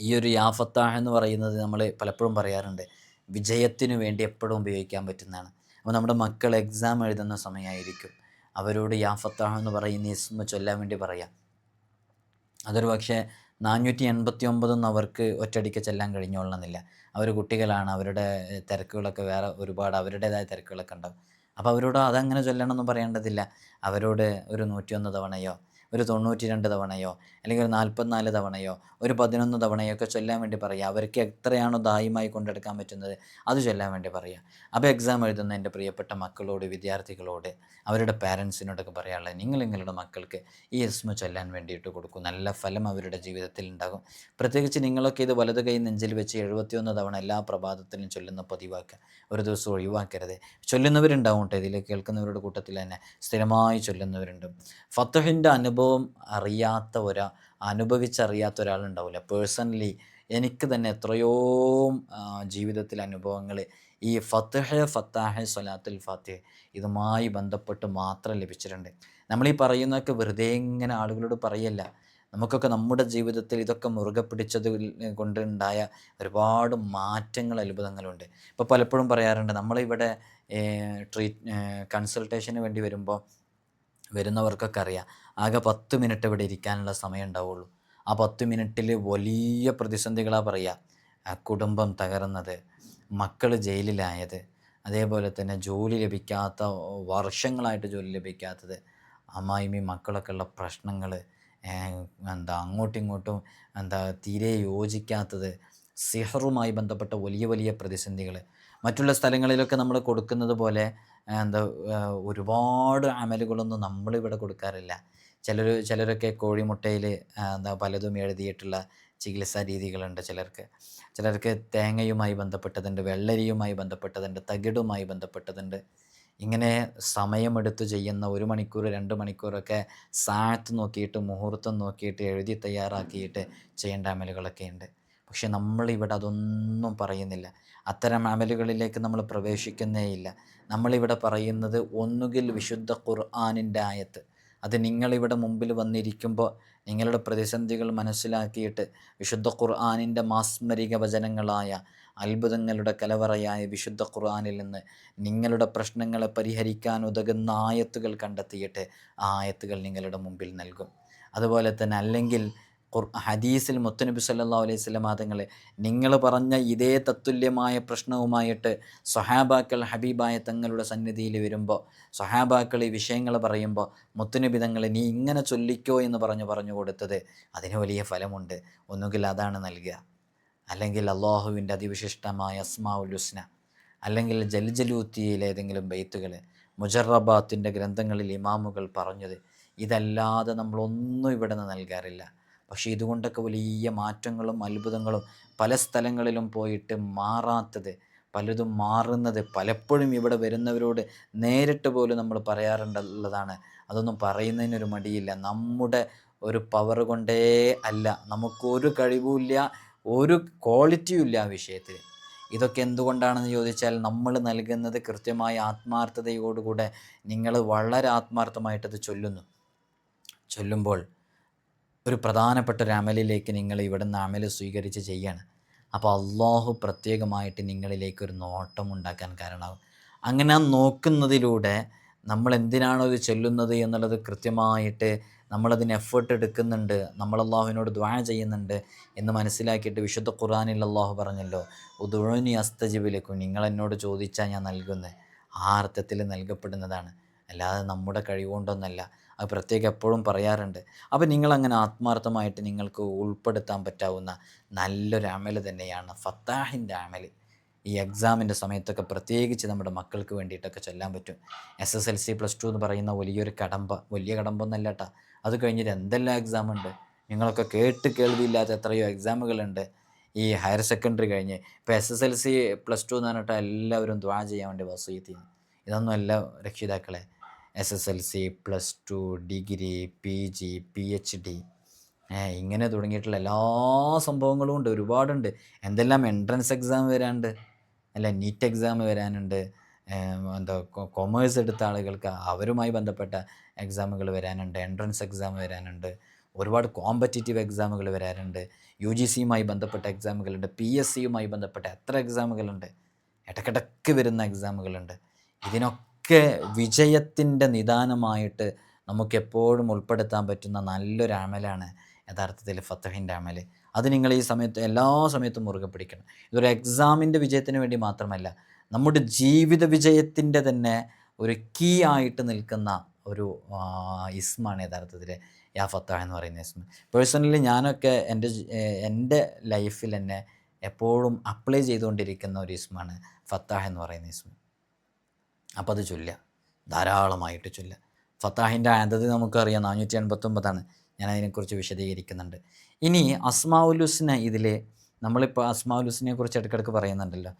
ഈ ഒരു യാഫത്താഹ് എന്ന് പറയുന്നത് നമ്മൾ പലപ്പോഴും പറയാറുണ്ട് വിജയത്തിനു വേണ്ടി എപ്പോഴും ഉപയോഗിക്കാൻ പറ്റുന്നതാണ്. അപ്പോൾ നമ്മുടെ മക്കൾ എക്സാം എഴുതുന്ന സമയമായിരിക്കും. അവരോട് യാഫത്താഹ് എന്ന് പറയുന്ന ഇസ്മ ചൊല്ലാൻ വേണ്ടി പറയാം. അതൊരു പക്ഷേ നാനൂറ്റി എൺപത്തി ഒമ്പതൊന്നും അവർക്ക് ഒറ്റയടിക്ക് ചെല്ലാൻ കഴിഞ്ഞോളണമെന്നില്ല അവർ കുട്ടികളാണ് അവരുടെ തിരക്കുകളൊക്കെ വേറെ ഒരുപാട് അവരുടേതായ തിരക്കുകളൊക്കെ ഉണ്ടാവും. അപ്പോൾ അവരോട് അതങ്ങനെ ചൊല്ലണമെന്നും പറയേണ്ടതില്ല. അവരോട് ഒരു നൂറ്റിയൊന്ന് തവണയോ ഒരു തൊണ്ണൂറ്റി രണ്ട് തവണയോ അല്ലെങ്കിൽ ഒരു നാൽപ്പത്തിനാല് തവണയോ ഒരു പതിനൊന്ന് തവണയോ ഒക്കെ ചൊല്ലാൻ വേണ്ടി പറയുക. അവർക്ക് എത്രയാണോ ദായമായി കൊണ്ടെടുക്കാൻ പറ്റുന്നത് അത് ചൊല്ലാൻ വേണ്ടി പറയുക. അപ്പോൾ എക്സാം എഴുതുന്ന എന്റെ പ്രിയപ്പെട്ട മക്കളോട് വിദ്യാർത്ഥികളോട് അവരുടെ പാരൻസിനോടൊക്കെ പറയാനുള്ളത് നിങ്ങൾ നിങ്ങളുടെ മക്കൾക്ക് ഈ എസ്മ ചൊല്ലാൻ വേണ്ടിയിട്ട് കൊടുക്കും. നല്ല ഫലം അവരുടെ ജീവിതത്തിൽ ഉണ്ടാകും. പ്രത്യേകിച്ച് നിങ്ങളൊക്കെ ഇത് വലത് കൈ നെഞ്ചിൽ വെച്ച് എഴുപത്തിയൊന്ന് തവണ എല്ലാ പ്രഭാതത്തിലും ചൊല്ലുന്ന പതിവാക്കുക. ഒരു ദിവസം ഒഴിവാക്കരുത്. ചൊല്ലുന്നവരുണ്ടാവും കേട്ടോ. ഇതിൽ കേൾക്കുന്നവരുടെ കൂട്ടത്തിൽ തന്നെ സ്ഥിരമായി ചൊല്ലുന്നവരുണ്ട്. ഫത്തഹിന്റെ അനുഭവം അറിയാത്ത ഒരാ അനുഭവിച്ചറിയാത്ത ഒരാളുണ്ടാവില്ല. പേഴ്സണലി എനിക്ക് തന്നെ എത്രയോ ജീവിതത്തിൽ അനുഭവങ്ങൾ ഈ ഫത്തഹ ഫത്താഹ സൊലാത്തുൽ ഫാത്തിഹ് ഇതുമായി ബന്ധപ്പെട്ട് മാത്രം ലഭിച്ചിട്ടുണ്ട്. നമ്മളീ പറയുന്നതൊക്കെ വെറുതെ ഇങ്ങനെ ആളുകളോട് പറയല്ല. നമുക്കൊക്കെ നമ്മുടെ ജീവിതത്തിൽ ഇതൊക്കെ മുറുകെ പിടിച്ചത് കൊണ്ടുണ്ടായ ഒരുപാട് മാറ്റങ്ങൾ അത്ഭുതങ്ങളുണ്ട്. ഇപ്പോൾ പലപ്പോഴും പറയാറുണ്ട് നമ്മളിവിടെ ട്രീറ്റ് കൺസൾട്ടേഷന് വേണ്ടി വരുമ്പോൾ വരുന്നവർക്കൊക്കെ അറിയാം. ആകെ പത്ത് മിനിറ്റ് ഇവിടെ ഇരിക്കാനുള്ള സമയം ഉണ്ടാവുള്ളൂ. ആ പത്ത് മിനിറ്റിൽ വലിയ പ്രതിസന്ധികളാണ് പറയുക കുടുംബം തകർന്നത് മക്കൾ ജയിലിലായത് അതേപോലെ തന്നെ ജോലി ലഭിക്കാത്ത വർഷങ്ങളായിട്ട് ജോലി ലഭിക്കാത്തത് അമ്മായിമി മക്കളൊക്കെ ഉള്ള പ്രശ്നങ്ങൾ എന്താ അങ്ങോട്ടും ഇങ്ങോട്ടും എന്താ തീരെ യോജിക്കാത്തത് സിഹറുമായി ബന്ധപ്പെട്ട വലിയ വലിയ പ്രതിസന്ധികൾ മറ്റുള്ള സ്ഥലങ്ങളിലൊക്കെ നമ്മൾ കൊടുക്കുന്നത് പോലെ എന്താ ഒരുപാട് അമലുകളൊന്നും നമ്മളിവിടെ കൊടുക്കാറില്ല. ചിലർ ചിലരൊക്കെ കോഴിമുട്ടയിൽ എന്താ പലതും എഴുതിയിട്ടുള്ള ചികിത്സാ രീതികളുണ്ട് ചിലർക്ക്. ചിലർക്ക് തേങ്ങയുമായി ബന്ധപ്പെട്ടതുണ്ട് വെള്ളരിയുമായി ബന്ധപ്പെട്ടതുണ്ട് തകിടുമായി ബന്ധപ്പെട്ടതുണ്ട്. ഇങ്ങനെ സമയമെടുത്ത് ചെയ്യുന്ന ഒരു മണിക്കൂർ രണ്ട് മണിക്കൂറൊക്കെ സാത്ത് നോക്കിയിട്ട് മുഹൂർത്തം നോക്കിയിട്ട് എഴുതി തയ്യാറാക്കിയിട്ട് ചെയ്യേണ്ട അമലുകളൊക്കെ ഉണ്ട്. പക്ഷെ നമ്മളിവിടെ അതൊന്നും പറയുന്നില്ല. അത്തരം അമലുകളിലേക്ക് നമ്മൾ പ്രവേശിക്കുന്നേയില്ല. നമ്മളിവിടെ പറയുന്നത് ഒന്നുകിൽ വിശുദ്ധ ഖുർആാനിന്റെ ആയത്ത് അത് നിങ്ങളിവിടെ മുമ്പിൽ വന്നിരിക്കുമ്പോൾ നിങ്ങളുടെ പ്രതിസന്ധികൾ മനസ്സിലാക്കിയിട്ട് വിശുദ്ധ ഖുർആാനിന്റെ മാസ്മരിക വചനങ്ങളായ അത്ഭുതങ്ങളുടെ കലവറയായ വിശുദ്ധ ഖുർആാനിൽ നിന്ന് നിങ്ങളുടെ പ്രശ്നങ്ങളെ പരിഹരിക്കാൻ ഉതകുന്ന ആയത്തുകൾ കണ്ടെത്തിയിട്ട് ആ ആയത്തുകൾ നിങ്ങളുടെ മുമ്പിൽ നൽകും. അതുപോലെ തന്നെ അല്ലെങ്കിൽ ഹദീസിൽ മുത്തനബി സല്ലാ അലൈഹി സ്വലം തങ്ങളെ നിങ്ങൾ പറഞ്ഞ ഇതേ തത്തുല്യമായ പ്രശ്നവുമായിട്ട് സൊഹാബാക്കൾ ഹബീബായ തങ്ങളുടെ സന്നിധിയിൽ വരുമ്പോൾ സൊഹാബാക്കൾ ഈ വിഷയങ്ങൾ പറയുമ്പോൾ മുത്തുനബി തങ്ങളെ നീ ഇങ്ങനെ ചൊല്ലിക്കോ എന്ന് പറഞ്ഞു പറഞ്ഞു കൊടുത്തത് അതിന് വലിയ ഫലമുണ്ട്. ഒന്നുകിൽ അതാണ് നൽകുക. അല്ലെങ്കിൽ അള്ളാഹുവിന്റെ അതിവിശിഷ്ടമായ അസ്മാഉൽ ഹുസ്ന. അല്ലെങ്കിൽ ജൽജലൂത്തിയിലെ ഏതെങ്കിലും ബെയ്ത്തുകൾ മുജറബാത്തിന്റെ ഗ്രന്ഥങ്ങളിൽ ഇമാമുകൾ പറഞ്ഞത് ഇതല്ലാതെ നമ്മളൊന്നും ഇവിടെ നിന്ന് നൽകാറില്ല. പക്ഷേ ഇതുകൊണ്ടൊക്കെ വലിയ മാറ്റങ്ങളും അത്ഭുതങ്ങളും പല സ്ഥലങ്ങളിലും പോയിട്ട് മാറാത്തത് പലതും മാറുന്നത് പലപ്പോഴും ഇവിടെ വരുന്നവരോട് നേരിട്ട് പോലും നമ്മൾ പറയാറുണ്ടുള്ളതാണ് അതൊന്നും പറയുന്നതിനൊരു മടിയില്ല. നമ്മുടെ ഒരു പവർ കൊണ്ടേ അല്ല നമുക്കൊരു കഴിവുമില്ല ഒരു ക്വാളിറ്റിയും ഇല്ല ആ വിഷയത്തിൽ. ഇതൊക്കെ എന്തുകൊണ്ടാണെന്ന് ചോദിച്ചാൽ നമ്മൾ നൽകുന്നത് കൃത്യമായ ആത്മാർത്ഥതയോടുകൂടെ നിങ്ങൾ വളരെ ആത്മാർത്ഥമായിട്ടത് ചൊല്ലുന്നു. ചൊല്ലുമ്പോൾ ഒരു പ്രധാനപ്പെട്ട ഒരു അമലിലേക്ക് നിങ്ങൾ ഇവിടുന്ന് അമൽ സ്വീകരിച്ച് ചെയ്യാണ്. അപ്പോൾ അള്ളാഹു പ്രത്യേകമായിട്ട് നിങ്ങളിലേക്ക് ഒരു നോട്ടം ഉണ്ടാക്കാൻ കാരണമാകും അങ്ങനെ നോക്കുന്നതിലൂടെ നമ്മൾ എന്തിനാണോ ഇത് ചൊല്ലുന്നത് എന്നുള്ളത് കൃത്യമായിട്ട് നമ്മളതിന് എഫേർട്ട് എടുക്കുന്നുണ്ട്. നമ്മൾ അള്ളാഹുവിനോട് ദ്വാ ചെയ്യുന്നുണ്ട് എന്ന് മനസ്സിലാക്കിയിട്ട് വിശുദ്ധ ഖുർആനിൽ അള്ളാഹു പറഞ്ഞല്ലോ ഉദുഴനി അസ്തജിബിലേക്കും. നിങ്ങൾ എന്നോട് ചോദിച്ചാൽ ഞാൻ നൽകുന്നത് ആ അർത്ഥത്തിൽ നൽകപ്പെടുന്നതാണ്. അല്ലാതെ നമ്മുടെ കഴിവുകൊണ്ടൊന്നല്ല. അത് പ്രത്യേകം എപ്പോഴും പറയാറുണ്ട്. അപ്പോൾ നിങ്ങളങ്ങനെ ആത്മാർത്ഥമായിട്ട് നിങ്ങൾക്ക് ഉൾപ്പെടുത്താൻ പറ്റാവുന്ന നല്ലൊരു അമൽ തന്നെയാണ് ഫത്താഹിന്റെ അമൽ. ഈ എക്സാമിന്റെ സമയത്തൊക്കെ പ്രത്യേകിച്ച് നമ്മുടെ മക്കൾക്ക് വേണ്ടിയിട്ടൊക്കെ ചൊല്ലാൻ പറ്റും. S S L C plus two എന്ന് പറയുന്ന വലിയൊരു കടമ്പ വലിയ കടമ്പൊന്നല്ല കേട്ടോ അത് കഴിഞ്ഞിട്ട് എന്തെല്ലാം എക്സാം ഉണ്ട് നിങ്ങളൊക്കെ കേട്ട് കേൾവിയില്ലാത്ത എത്രയോ എക്സാമുകളുണ്ട്. ഈ ഹയർ സെക്കൻഡറി കഴിഞ്ഞ് ഇപ്പോൾ S S L C plus two എന്ന് പറഞ്ഞിട്ട് എല്ലാവരും ദ്വാ ചെയ്യാൻ വേണ്ടി വസീത്ത് ചെയ്യുന്നു. ഇതൊന്നും അല്ല രക്ഷിതാക്കളെ. S S L C plus two degree P G P H D ഇങ്ങനെ തുടങ്ങിയിട്ടുള്ള എല്ലാ സംഭവങ്ങളും ഉണ്ട് ഒരുപാടുണ്ട്. എന്തെല്ലാം എൻട്രൻസ് എക്സാം വരാനുണ്ട് അല്ല നീറ്റ് എക്സാം വരാനുണ്ട് എന്താ കൊമേഴ്സ് എടുത്ത ആളുകൾക്ക് അവരുമായി ബന്ധപ്പെട്ട എക്സാമുകൾ വരാനുണ്ട് എൻട്രൻസ് എക്സാം വരാനുണ്ട് ഒരുപാട് കോമ്പറ്റേറ്റീവ് എക്സാമുകൾ വരാറുണ്ട് യു ജി സിയുമായി ബന്ധപ്പെട്ട എക്സാമുകളുണ്ട് പി എസ് സിയുമായി ബന്ധപ്പെട്ട എത്ര എക്സാമുകളുണ്ട് ഇടക്കിടക്ക് വരുന്ന എക്സാമുകളുണ്ട് ഇതിനൊക്കെ വിജയത്തിന്റെ നിദാനമായിട്ട് നമുക്കെപ്പോഴും ഉൾപ്പെടുത്താൻ പറ്റുന്ന നല്ലൊരു അമലാണ് യഥാർത്ഥത്തിൽ ഫത്തഹിന്റെ അമൽ. അത് നിങ്ങൾ ഈ സമയത്ത് എല്ലാ സമയത്തും മുറുകെ പിടിക്കണം. ഇതൊരു എക്സാമിന്റെ വിജയത്തിന് വേണ്ടി മാത്രമല്ല നമ്മുടെ ജീവിത വിജയത്തിന്റെ തന്നെ ഒരു കീ ആയിട്ട് നിൽക്കുന്ന ഒരു ഇസ്മാണ് യഥാർത്ഥത്തിൽ യാ ഫത്താഹ് എന്ന് പറയുന്ന ഇസ്മ. പേഴ്സണലി ഞാനൊക്കെ എന്റെ എന്റെ ലൈഫിൽ തന്നെ എപ്പോഴും അപ്ലൈ ചെയ്തുകൊണ്ടിരിക്കുന്ന ഒരു ഇസ്മാണ് ഫത്താഹ് എന്ന് പറയുന്ന ഇസ്മ. അപ്പോൾ അത് ചൊല്ലുക. ധാരാളമായിട്ട് ചൊല്ല ഫത്താഹിന്റെ അതത് നമുക്കറിയാം. നാനൂറ്റി എൺപത്തൊമ്പതാണ് ഞാൻ അതിനെക്കുറിച്ച് വിശദീകരിക്കുന്നുണ്ട് ഇനി അസ്മാവുലുസ്ന ഇതിൽ നമ്മളിപ്പോൾ അസ്മാവുലുസിനെ കുറിച്ച് ഇടയ്ക്കിടയ്ക്ക് പറയുന്നുണ്ടല്ലോ.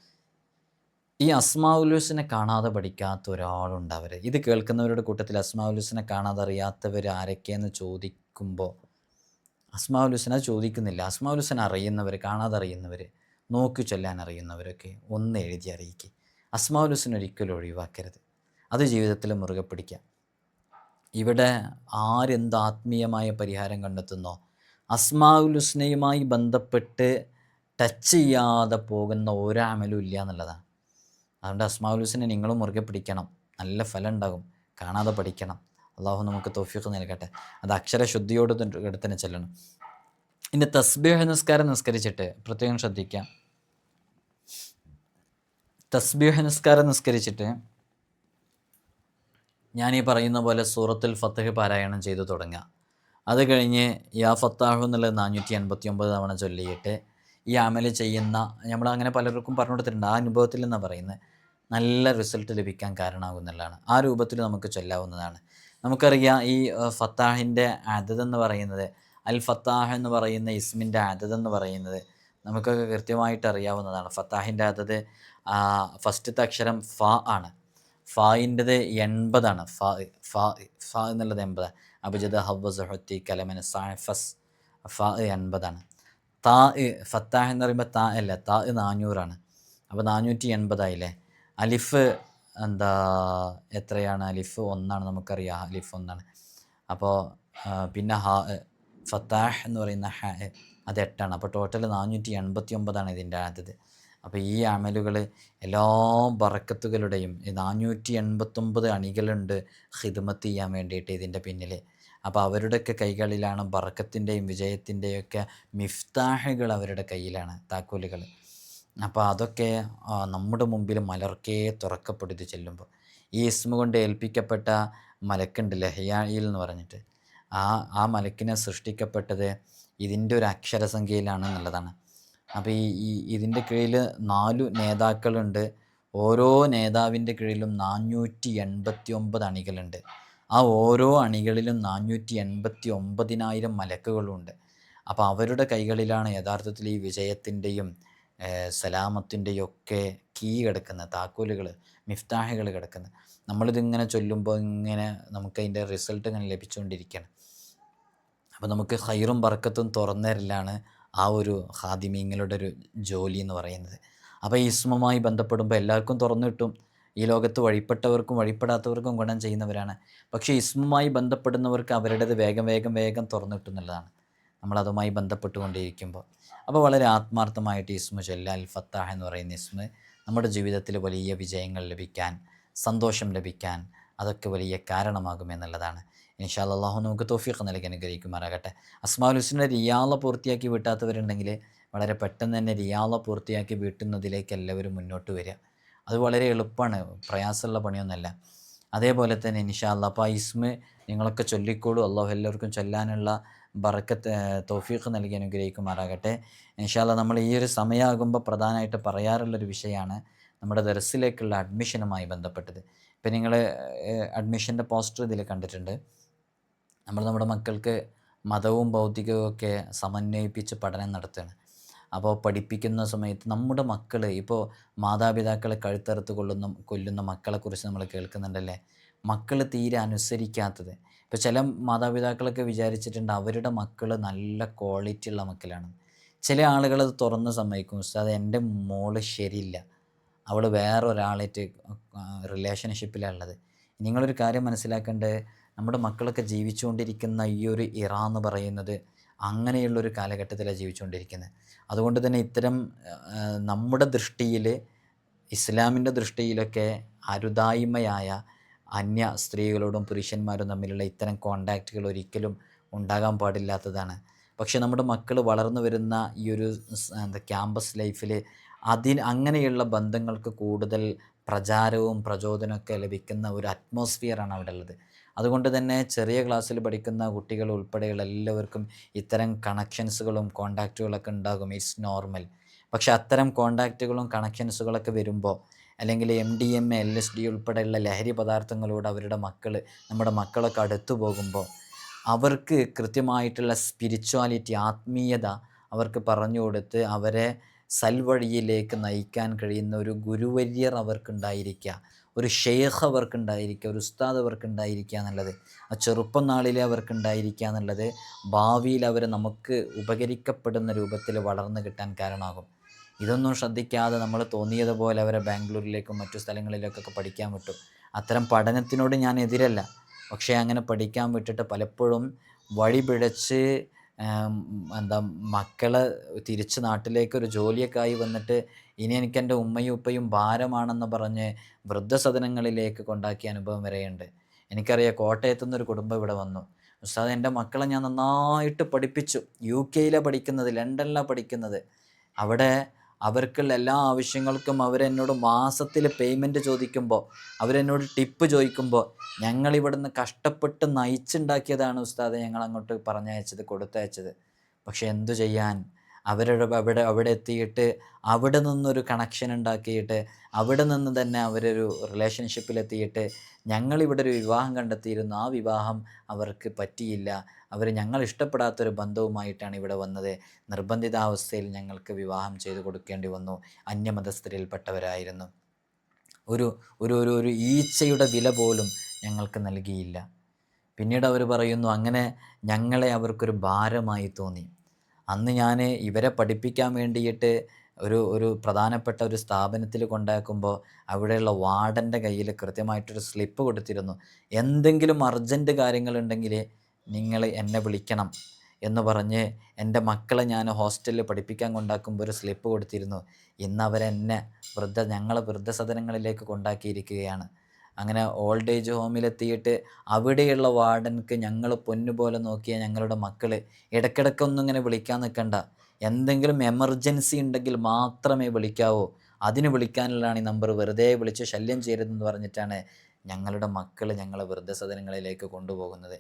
ഈ അസ്മാവുലുസിനെ കാണാതെ പഠിക്കാത്ത ഒരാളുണ്ടാവര് ഇത് കേൾക്കുന്നവരുടെ കൂട്ടത്തിൽ അസ്മാവുലുസിനെ കാണാതെ അറിയാത്തവർ ആരൊക്കെയെന്ന് ചോദിക്കുമ്പോൾ അസ്മാവുലുസിനെ ചോദിക്കുന്നില്ല. അസ്മാവുലുസിനെ അറിയുന്നവർ കാണാതെ അറിയുന്നവർ നോക്കി ചൊല്ലാൻ അറിയുന്നവരൊക്കെ ഒന്ന് എഴുതി അറിയിക്കുക അസ്മാഉലുസിനെ ഒരിക്കലും ഒഴിവാക്കരുത്. അത് ജീവിതത്തിൽ മുറുകെ പിടിക്കാം. ഇവിടെ ആരെന്ത് ആത്മീയമായ പരിഹാരം കണ്ടെത്തുന്നോ? അസ്മാവുലുസ്നയുമായി ബന്ധപ്പെട്ട് ടച്ച് ചെയ്യാതെ പോകുന്ന ഒരാമലും ഇല്ല എന്നുള്ളതാണ്. അതുകൊണ്ട് അസ്മാവുലുസിനെ നിങ്ങളും മുറുകെ പിടിക്കണം. നല്ല ഫലം ഉണ്ടാകും കാണാതെ പഠിക്കണം. അള്ളാഹു നമുക്ക് തോഫിയൊക്കെ നൽകട്ടെ. അത് അക്ഷരശുദ്ധിയോട് തന്നെ ചെല്ലണം. ഇനി തസ്ബീഹ് നിസ്കാരം നിസ്കരിച്ചിട്ട് പ്രത്യേകം ശ്രദ്ധിക്കാം. തസ്ബീഹ് നിസ്കാരം നിസ്കരിച്ചിട്ട് ഞാൻ ഈ പറയുന്ന പോലെ സൂറത്തുൽ ഫത്തഹ് പാരായണം ചെയ്തു തുടങ്ങുക. അത് കഴിഞ്ഞ് യാ ഫത്താഹു എന്നുള്ളത് നാനൂറ്റി അൻപത്തി ഒമ്പത് തവണ ചൊല്ലിയിട്ട് ഈ അമൽ ചെയ്യുന്ന നമ്മൾ അങ്ങനെ പലർക്കും പറഞ്ഞു കൊടുത്തിട്ടുണ്ട്. ആ അനുഭവത്തിൽ നിന്നാണ് പറയുന്നത്. നല്ല റിസൾട്ട് ലഭിക്കാൻ കാരണമാകുന്നതാണ് ആ രൂപത്തിൽ നമുക്ക് ചൊല്ലാവുന്നതാണ്. നമുക്കറിയാം ഈ ഫത്താഹിന്റെ അതത് എന്ന് പറയുന്നത് അൽ ഫത്താഹ് എന്ന് പറയുന്ന ഇസ്മിന്റെ അതത് എന്ന് പറയുന്നത് നമുക്കൊക്കെ കൃത്യമായിട്ട് അറിയാവുന്നതാണ്. ഫത്താഹിന്റെ അതത് ഫസ്റ്റത്തെ അക്ഷരം ഫ ആണ്. ഫായിന്റെത് എൺപതാണ്. ഫ ഫ ഫ എന്നുള്ളത് എൺപതാണ് അബുജദ് ഹൊത്തി കലമൻ സാഫസ് ഫ എൺപതാണ്. താ ഫത്താഹ് എന്ന് പറയുമ്പോൾ താ അല്ല? താ നാനൂറാണ്. അപ്പോൾ നാനൂറ്റി എൺപതായില്ലേ അലിഫ് എന്താ എത്രയാണ്? അലിഫ് ഒന്നാണ് നമുക്കറിയാം. അലിഫ് ഒന്നാണ്. അപ്പോൾ പിന്നെ ഹ ഫത്താഹ് എന്ന് പറയുന്ന ഹ അത് എട്ടാണ്. അപ്പോൾ ടോട്ടൽ നാനൂറ്റി എൺപത്തി ഒമ്പതാണ് ഇതിന്റെ ആദ്യത് അപ്പോൾ ഈ അമലുകൾ എല്ലാ ബറക്കത്തുകളുടെയും നാനൂറ്റി എൺപത്തൊമ്പത് അണികളുണ്ട് ഹിദ്മത്ത് ചെയ്യാൻ വേണ്ടിയിട്ട് ഇതിന്റെ പിന്നിൽ. അപ്പോൾ അവരുടെയൊക്കെ കൈകളിലാണ് ബറക്കത്തിന്റെയും വിജയത്തിന്റെയും ഒക്കെ മിഫ്താഹുകൾ അവരുടെ കയ്യിലാണ് താക്കോലുകൾ. അപ്പോൾ അതൊക്കെ നമ്മുടെ മുമ്പിൽ മലർക്കേ തുറക്കപ്പെടുത്തി ചെല്ലുമ്പോൾ. ഈ ഇസ്മ കൊണ്ട് ഏൽപ്പിക്കപ്പെട്ട മലക്കുണ്ട് ലഹയായിൽ എന്ന് പറഞ്ഞിട്ട്. ആ ആ മലക്കിനെ സൃഷ്ടിക്കപ്പെട്ടത് ഇതിന്റെ ഒരു അക്ഷരസംഖ്യയിലാണ് എന്നുള്ളതാണ്. അപ്പോൾ ഈ ഈ ഇതിന്റെ കീഴിൽ നാലു നേതാക്കളുണ്ട്. ഓരോ നേതാവിന്റെ കീഴിലും നാനൂറ്റി എൺപത്തി ഒമ്പത് അണികളുണ്ട്. ആ ഓരോ അണികളിലും നാനൂറ്റി എൺപത്തി ഒമ്പതിനായിരം മലക്കുകളുണ്ട്. അപ്പോൾ അവരുടെ കൈകളിലാണ് യഥാർത്ഥത്തിൽ ഈ വിജയത്തിന്റെയും സലാമത്തിന്റെയും ഒക്കെ കീ കിടക്കുന്നത് താക്കോലുകൾ മിഫ്താഹകൾ കിടക്കുന്നത്. നമ്മളിതിങ്ങനെ ചൊല്ലുമ്പോൾ ഇങ്ങനെ നമുക്കതിന്റെ റിസൾട്ട് ഇങ്ങനെ ലഭിച്ചുകൊണ്ടിരിക്കുകയാണ്. അപ്പോൾ നമുക്ക് ഹൈറും ബർക്കത്തും തുറന്നരലാണ് ആ ഒരു ഹാദിമീങ്ങളുടെ ഒരു ജോലി എന്ന് പറയുന്നത്. അപ്പോൾ ഈ ബന്ധപ്പെടുമ്പോൾ എല്ലാവർക്കും തുറന്നു കിട്ടും ഈ ലോകത്ത് വഴിപ്പെട്ടവർക്കും വഴിപ്പെടാത്തവർക്കും ഗുണം ചെയ്യുന്നവരാണ്. പക്ഷേ ഇസ്മുമായി ബന്ധപ്പെടുന്നവർക്ക് അവരുടേത് വേഗം വേഗം വേഗം തുറന്നു കിട്ടുന്നുള്ളതാണ് നമ്മളതുമായി ബന്ധപ്പെട്ടുകൊണ്ടിരിക്കുമ്പോൾ. അപ്പോൾ വളരെ ആത്മാർത്ഥമായിട്ട് ഇസ്മു ചെല്ല അൽ ഫത്താഹ് എന്ന് പറയുന്ന ഇസ്മ നമ്മുടെ ജീവിതത്തിൽ വലിയ വിജയങ്ങൾ ലഭിക്കാൻ സന്തോഷം ലഭിക്കാൻ അതൊക്കെ വലിയ കാരണമാകുമെന്നുള്ളതാണ്. ഇൻഷാ അള്ളാഹു നമുക്ക് തോഫീഖ് നൽകി അനുഗ്രഹിക്കുമാറാകട്ടെ. അസ്മാൽ ഹുസ്നെ റിയാള പൂർത്തിയാക്കി വീട്ടാത്തവരുണ്ടെങ്കിൽ വളരെ പെട്ടെന്ന് തന്നെ റിയാള പൂർത്തിയാക്കി വീട്ടുന്നതിലേക്ക് എല്ലാവരും മുന്നോട്ട് വരിക. അത് വളരെ എളുപ്പമാണ്. പ്രയാസമുള്ള പണിയൊന്നുമല്ല അതേപോലെ തന്നെ ഇൻഷാല്ല അപ്പോൾ ആ ഇസ്മ നിങ്ങളൊക്കെ ചൊല്ലിക്കോളൂ. അള്ളാഹു എല്ലാവർക്കും ചൊല്ലാനുള്ള ബറക്കത്ത് തോഫീഖ് നൽകി അനുഗ്രഹിക്കുമാറാകട്ടെ. ഇൻഷാല്ല നമ്മൾ ഈ ഒരു സമയമാകുമ്പോൾ പ്രധാനമായിട്ട് പറയാറുള്ളൊരു വിഷയമാണ് നമ്മുടെ ദർസിലേക്കുള്ള അഡ്മിഷനുമായി ബന്ധപ്പെട്ടത്. ഇപ്പം നിങ്ങൾ അഡ്മിഷന്റെ പോസ്റ്റർ ഇതിൽ കണ്ടിട്ടുണ്ട്. നമ്മൾ നമ്മുടെ മക്കൾക്ക് മതവും ഭൗതികവും ഒക്കെ സമന്വയിപ്പിച്ച് പഠനം നടത്തുകയാണ്. അപ്പോൾ പഠിപ്പിക്കുന്ന സമയത്ത് നമ്മുടെ മക്കൾ ഇപ്പോൾ മാതാപിതാക്കളെ കഴുത്തറുത്ത് കൊള്ളുന്ന കൊല്ലുന്ന മക്കളെക്കുറിച്ച് നമ്മൾ കേൾക്കുന്നുണ്ടല്ലേ? മക്കൾ തീരെ അനുസരിക്കാത്തത്. ഇപ്പോൾ ചില മാതാപിതാക്കളൊക്കെ വിചാരിച്ചിട്ടുണ്ട് അവരുടെ മക്കൾ നല്ല ക്വാളിറ്റി ഉള്ള മക്കളാണ്. ചില ആളുകൾ അത് തുറന്ന് സമ്മതിക്കും. ഉസ്താദ് എന്റെ മോൾ ശരിയില്ല. അവൾ വേറൊരാളായിട്ട് റിലേഷൻഷിപ്പിലാണുള്ളത് നിങ്ങളൊരു കാര്യം മനസ്സിലാക്കേണ്ടത് നമ്മുടെ മക്കളൊക്കെ ജീവിച്ചുകൊണ്ടിരിക്കുന്ന ഈ ഒരു ഇറ എന്ന് പറയുന്നത് അങ്ങനെയുള്ളൊരു കാലഘട്ടത്തിലാണ് ജീവിച്ചുകൊണ്ടിരിക്കുന്നത്. അതുകൊണ്ട് തന്നെ ഇത്തരം നമ്മുടെ ദൃഷ്ടിയിൽ ഇസ്ലാമിന്റെ ദൃഷ്ടിയിലൊക്കെ അരുതായ്മയായ അന്യ സ്ത്രീകളോടും പുരുഷന്മാരും തമ്മിലുള്ള ഇത്തരം കോണ്ടാക്റ്റുകൾ ഒരിക്കലും ഉണ്ടാകാൻ പാടില്ലാത്തതാണ്. പക്ഷേ നമ്മുടെ മക്കൾ വളർന്നു വരുന്ന ഈ ഒരു എന്താ ക്യാമ്പസ് ലൈഫിൽ അതിന് അങ്ങനെയുള്ള ബന്ധങ്ങൾക്ക് കൂടുതൽ പ്രചാരവും പ്രചോദനമൊക്കെ ലഭിക്കുന്ന ഒരു അറ്റ്മോസ്ഫിയറാണ് അവിടെ ഉള്ളത്. അതുകൊണ്ട് തന്നെ ചെറിയ ക്ലാസ്സിൽ പഠിക്കുന്ന കുട്ടികൾ ഉൾപ്പെടെയുള്ള എല്ലാവർക്കും ഇത്തരം കണക്ഷൻസുകളും കോണ്ടാക്റ്റുകളൊക്കെ ഉണ്ടാകും. ഇറ്റ്സ് നോർമൽ പക്ഷേ അത്തരം കോണ്ടാക്റ്റുകളും കണക്ഷൻസുകളൊക്കെ വരുമ്പോൾ അല്ലെങ്കിൽ M D M A L S D ഉൾപ്പെടെയുള്ള ലഹരി പദാർത്ഥങ്ങളോട് അവരുടെ മക്കൾ നമ്മുടെ മക്കളൊക്കെ അടുത്തു പോകുമ്പോൾ അവർക്ക് കൃത്യമായിട്ടുള്ള സ്പിരിച്വാലിറ്റി ആത്മീയത അവർക്ക് പറഞ്ഞു കൊടുത്ത് അവരെ സൽവഴിയിലേക്ക് നയിക്കാൻ കഴിയുന്ന ഒരു ഗുരുവര്യർ അവർക്കുണ്ടായിരിക്കുക. ഒരു ഷെയ്ഖ് അവർക്കുണ്ടായിരിക്കുക ഒരു ഉസ്താദ് അവർക്കുണ്ടായിരിക്കുക എന്നുള്ളത് ആ ചെറുപ്പം നാളിലെ അവർക്കുണ്ടായിരിക്കുക എന്നുള്ളത് ഭാവിയിൽ അവർ നമുക്ക് ഉപകരിക്കപ്പെടുന്ന രൂപത്തിൽ വളർന്നു കിട്ടാൻ കാരണമാകും. ഇതൊന്നും ശ്രദ്ധിക്കാതെ നമ്മൾ തോന്നിയതുപോലെ അവരെ ബാംഗ്ലൂരിലേക്കും മറ്റു സ്ഥലങ്ങളിലേക്കൊക്കെ പഠിക്കാൻ വിട്ടു. അത്തരം പഠനത്തിനോട് ഞാൻ എതിരല്ല. പക്ഷേ അങ്ങനെ പഠിക്കാൻ വിട്ടിട്ട് പലപ്പോഴും വഴി പിഴച്ച് ആം, എന്താ മക്കൾ തിരിച്ച് നാട്ടിലേക്ക് ഒരു ജോലിയൊക്കെ ആയി വന്നിട്ട് ഇനി എനിക്ക് എന്റെ ഉമ്മയും ഉപ്പയും ഭാരമാണെന്ന് പറഞ്ഞ് വൃദ്ധസദനങ്ങളിലേക്ക് കൊണ്ടാക്കിയ അനുഭവം വരെയുണ്ട്. എനിക്കറിയാം കോട്ടയത്തു നിന്നൊരു കുടുംബം ഇവിടെ വന്നു. ഉസ്താദ് എന്റെ മക്കളെ ഞാൻ നന്നായിട്ട് പഠിപ്പിച്ചു. യു കെയിലാണ് പഠിക്കുന്നത് ലണ്ടനിലാണ് പഠിക്കുന്നത്. അവിടെ അവർക്കുള്ള എല്ലാ ആവശ്യങ്ങൾക്കും അവരെന്നോട് മാസത്തിൽ പേയ്മെന്റ് ചോദിക്കുമ്പോൾ അവരെന്നോട് ടിപ്പ് ചോദിക്കുമ്പോൾ ഞങ്ങൾ ഇവിടുന്ന് കഷ്ടപ്പെട്ട് നയിച്ചുണ്ടാക്കിയതാണ് ഉസ്താദെ ഞങ്ങൾ അങ്ങോട്ട് പറഞ്ഞയച്ചത് കൊടുത്തയച്ചത്. പക്ഷെ എന്തു ചെയ്യാൻ? അവരുടെ അവിടെ അവിടെ എത്തിയിട്ട് അവിടെ നിന്നൊരു കണക്ഷൻ ഉണ്ടാക്കിയിട്ട് അവിടെ നിന്ന് തന്നെ അവരൊരു റിലേഷൻഷിപ്പിലെത്തിയിട്ട് ഞങ്ങളിവിടെ ഒരു വിവാഹം കണ്ടെത്തിയിരുന്നു. ആ വിവാഹം അവർക്ക് പറ്റിയില്ല. അവർ ഞങ്ങൾ ഇഷ്ടപ്പെടാത്തൊരു ബന്ധവുമായിട്ടാണ് ഇവിടെ വന്നത്. നിർബന്ധിതാവസ്ഥയിൽ ഞങ്ങൾക്ക് വിവാഹം ചെയ്തു കൊടുക്കേണ്ടി വന്നു. അന്യമതസ്ഥരിൽപ്പെട്ടവരായിരുന്നു. ഒരു ഒരു ഒരു ഒരു ഈച്ചയുടെ വില പോലും ഞങ്ങൾക്ക് നൽകിയില്ല. പിന്നീട് അവർ പറയുന്നു അങ്ങനെ ഞങ്ങളെ അവർക്കൊരു ഭാരമായി തോന്നി. അന്ന് ഞാൻ ഇവരെ പഠിപ്പിക്കാൻ വേണ്ടിയിട്ട് ഒരു ഒരു പ്രധാനപ്പെട്ട ഒരു സ്ഥാപനത്തിൽ കൊണ്ടാക്കുമ്പോൾ അവിടെയുള്ള വാർഡന്റെ കയ്യിൽ കൃത്യമായിട്ടൊരു സ്ലിപ്പ് കൊടുത്തിരുന്നു. എന്തെങ്കിലും അർജന്റ് കാര്യങ്ങളുണ്ടെങ്കിൽ നിങ്ങൾ എന്നെ വിളിക്കണം എന്ന് പറഞ്ഞ് എന്റെ മക്കളെ ഞാൻ ഹോസ്റ്റലിൽ പഠിപ്പിക്കാൻ കൊണ്ടാക്കുമ്പോൾ ഒരു സ്ലിപ്പ് കൊടുത്തിരുന്നു. ഇന്ന് അവരെന്നെ വൃദ്ധ ഞങ്ങളെ വൃദ്ധസദനങ്ങളിലേക്ക് കൊണ്ടാക്കിയിരിക്കുകയാണ്. അങ്ങനെ ഓൾഡ് ഏജ് ഹോമിലെത്തിയിട്ട് അവിടെയുള്ള വാർഡൻക്ക് ഞങ്ങൾ പൊന്നുപോലെ നോക്കിയ ഞങ്ങളുടെ മക്കൾ ഇടയ്ക്കിടയ്ക്കൊന്നും ഇങ്ങനെ വിളിക്കാൻ നിൽക്കണ്ട. എന്തെങ്കിലും എമർജൻസി ഉണ്ടെങ്കിൽ മാത്രമേ വിളിക്കാവൂ. അതിന് വിളിക്കാനുള്ളതാണ് ഈ നമ്പർ വെറുതെ വിളിച്ച് ശല്യം ചെയ്യരുതെന്ന് പറഞ്ഞിട്ടാണ് ഞങ്ങളുടെ മക്കൾ ഞങ്ങളെ വൃദ്ധസദനങ്ങളിലേക്ക് കൊണ്ടുപോകുന്നത്.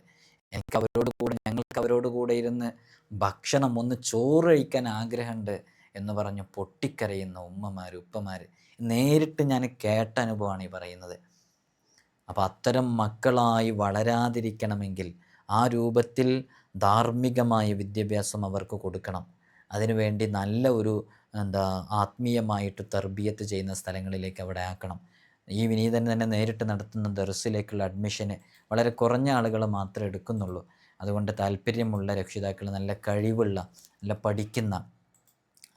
എനിക്ക് അവരോട് കൂടെ ഞങ്ങൾക്ക് അവരോട് കൂടെ ഇരുന്ന് ഭക്ഷണം ഒന്ന് ചോറ് കഴിക്കാൻ ആഗ്രഹമുണ്ട് എന്ന് പറഞ്ഞ് പൊട്ടിക്കരയുന്ന ഉമ്മമാർ ഉപ്പമാർ നേരിട്ട് ഞാൻ കേട്ട അനുഭവമാണ് ഈ പറയുന്നത്. അപ്പോൾ അത്തരം മക്കളായി വളരാതിരിക്കണമെങ്കിൽ ആ രൂപത്തിൽ ധാർമ്മികമായ വിദ്യാഭ്യാസം അവർക്ക് കൊടുക്കണം. അതിനുവേണ്ടി നല്ല ഒരു എന്താ ആത്മീയമായിട്ട് തർബീയത്ത് ചെയ്യുന്ന സ്ഥലങ്ങളിലേക്ക് അവിടെ ആക്കണം. ഈ വിനീതൻ തന്നെ നേരിട്ട് നടത്തുന്ന ദർസിലേക്കുള്ള അഡ്മിഷന് വളരെ കുറഞ്ഞ ആളുകൾ മാത്രമേ എടുക്കുന്നുള്ളൂ. അതുകൊണ്ട് താല്പര്യമുള്ള രക്ഷിതാക്കൾ നല്ല കഴിവുള്ള നല്ല പഠിക്കുന്ന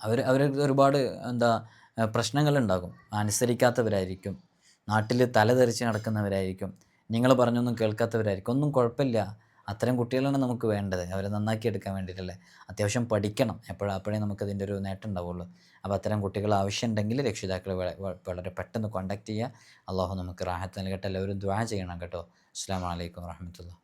അവർ അവർ ഒരുപാട് എന്താ പ്രശ്നങ്ങളുണ്ടാകും. അനുസരിക്കാത്തവരായിരിക്കും. നാട്ടിൽ തലതെറിച്ച് നടക്കുന്നവരായിരിക്കും. നിങ്ങൾ പറഞ്ഞൊന്നും കേൾക്കാത്തവരായിരിക്കും. ഒന്നും കുഴപ്പമില്ല. അത്തരം കുട്ടികളാണ് നമുക്ക് വേണ്ടത്. അവരെ നന്നാക്കി എടുക്കാൻ വേണ്ടിയിട്ടല്ലേ? അത്യാവശ്യം പഠിക്കണം. എപ്പോഴും അപ്പോഴേ നമുക്കതിന്റെ ഒരു നേട്ടം ഉണ്ടാവുള്ളൂ. അപ്പോൾ അത്തരം കുട്ടികൾ ആവശ്യമുണ്ടെങ്കിൽ രക്ഷിതാക്കൾ വള- വളരെ പെട്ടെന്ന് കോൺടാക്ട് ചെയ്യുക. അള്ളാഹു നമുക്ക് റാഹത്ത് നൽകട്ടെ. എല്ലാവരും ദ്വാ ചെയ്യണം കേട്ടോ. അസ്സാം വലൈക്കും വാഹമത്തുള്ള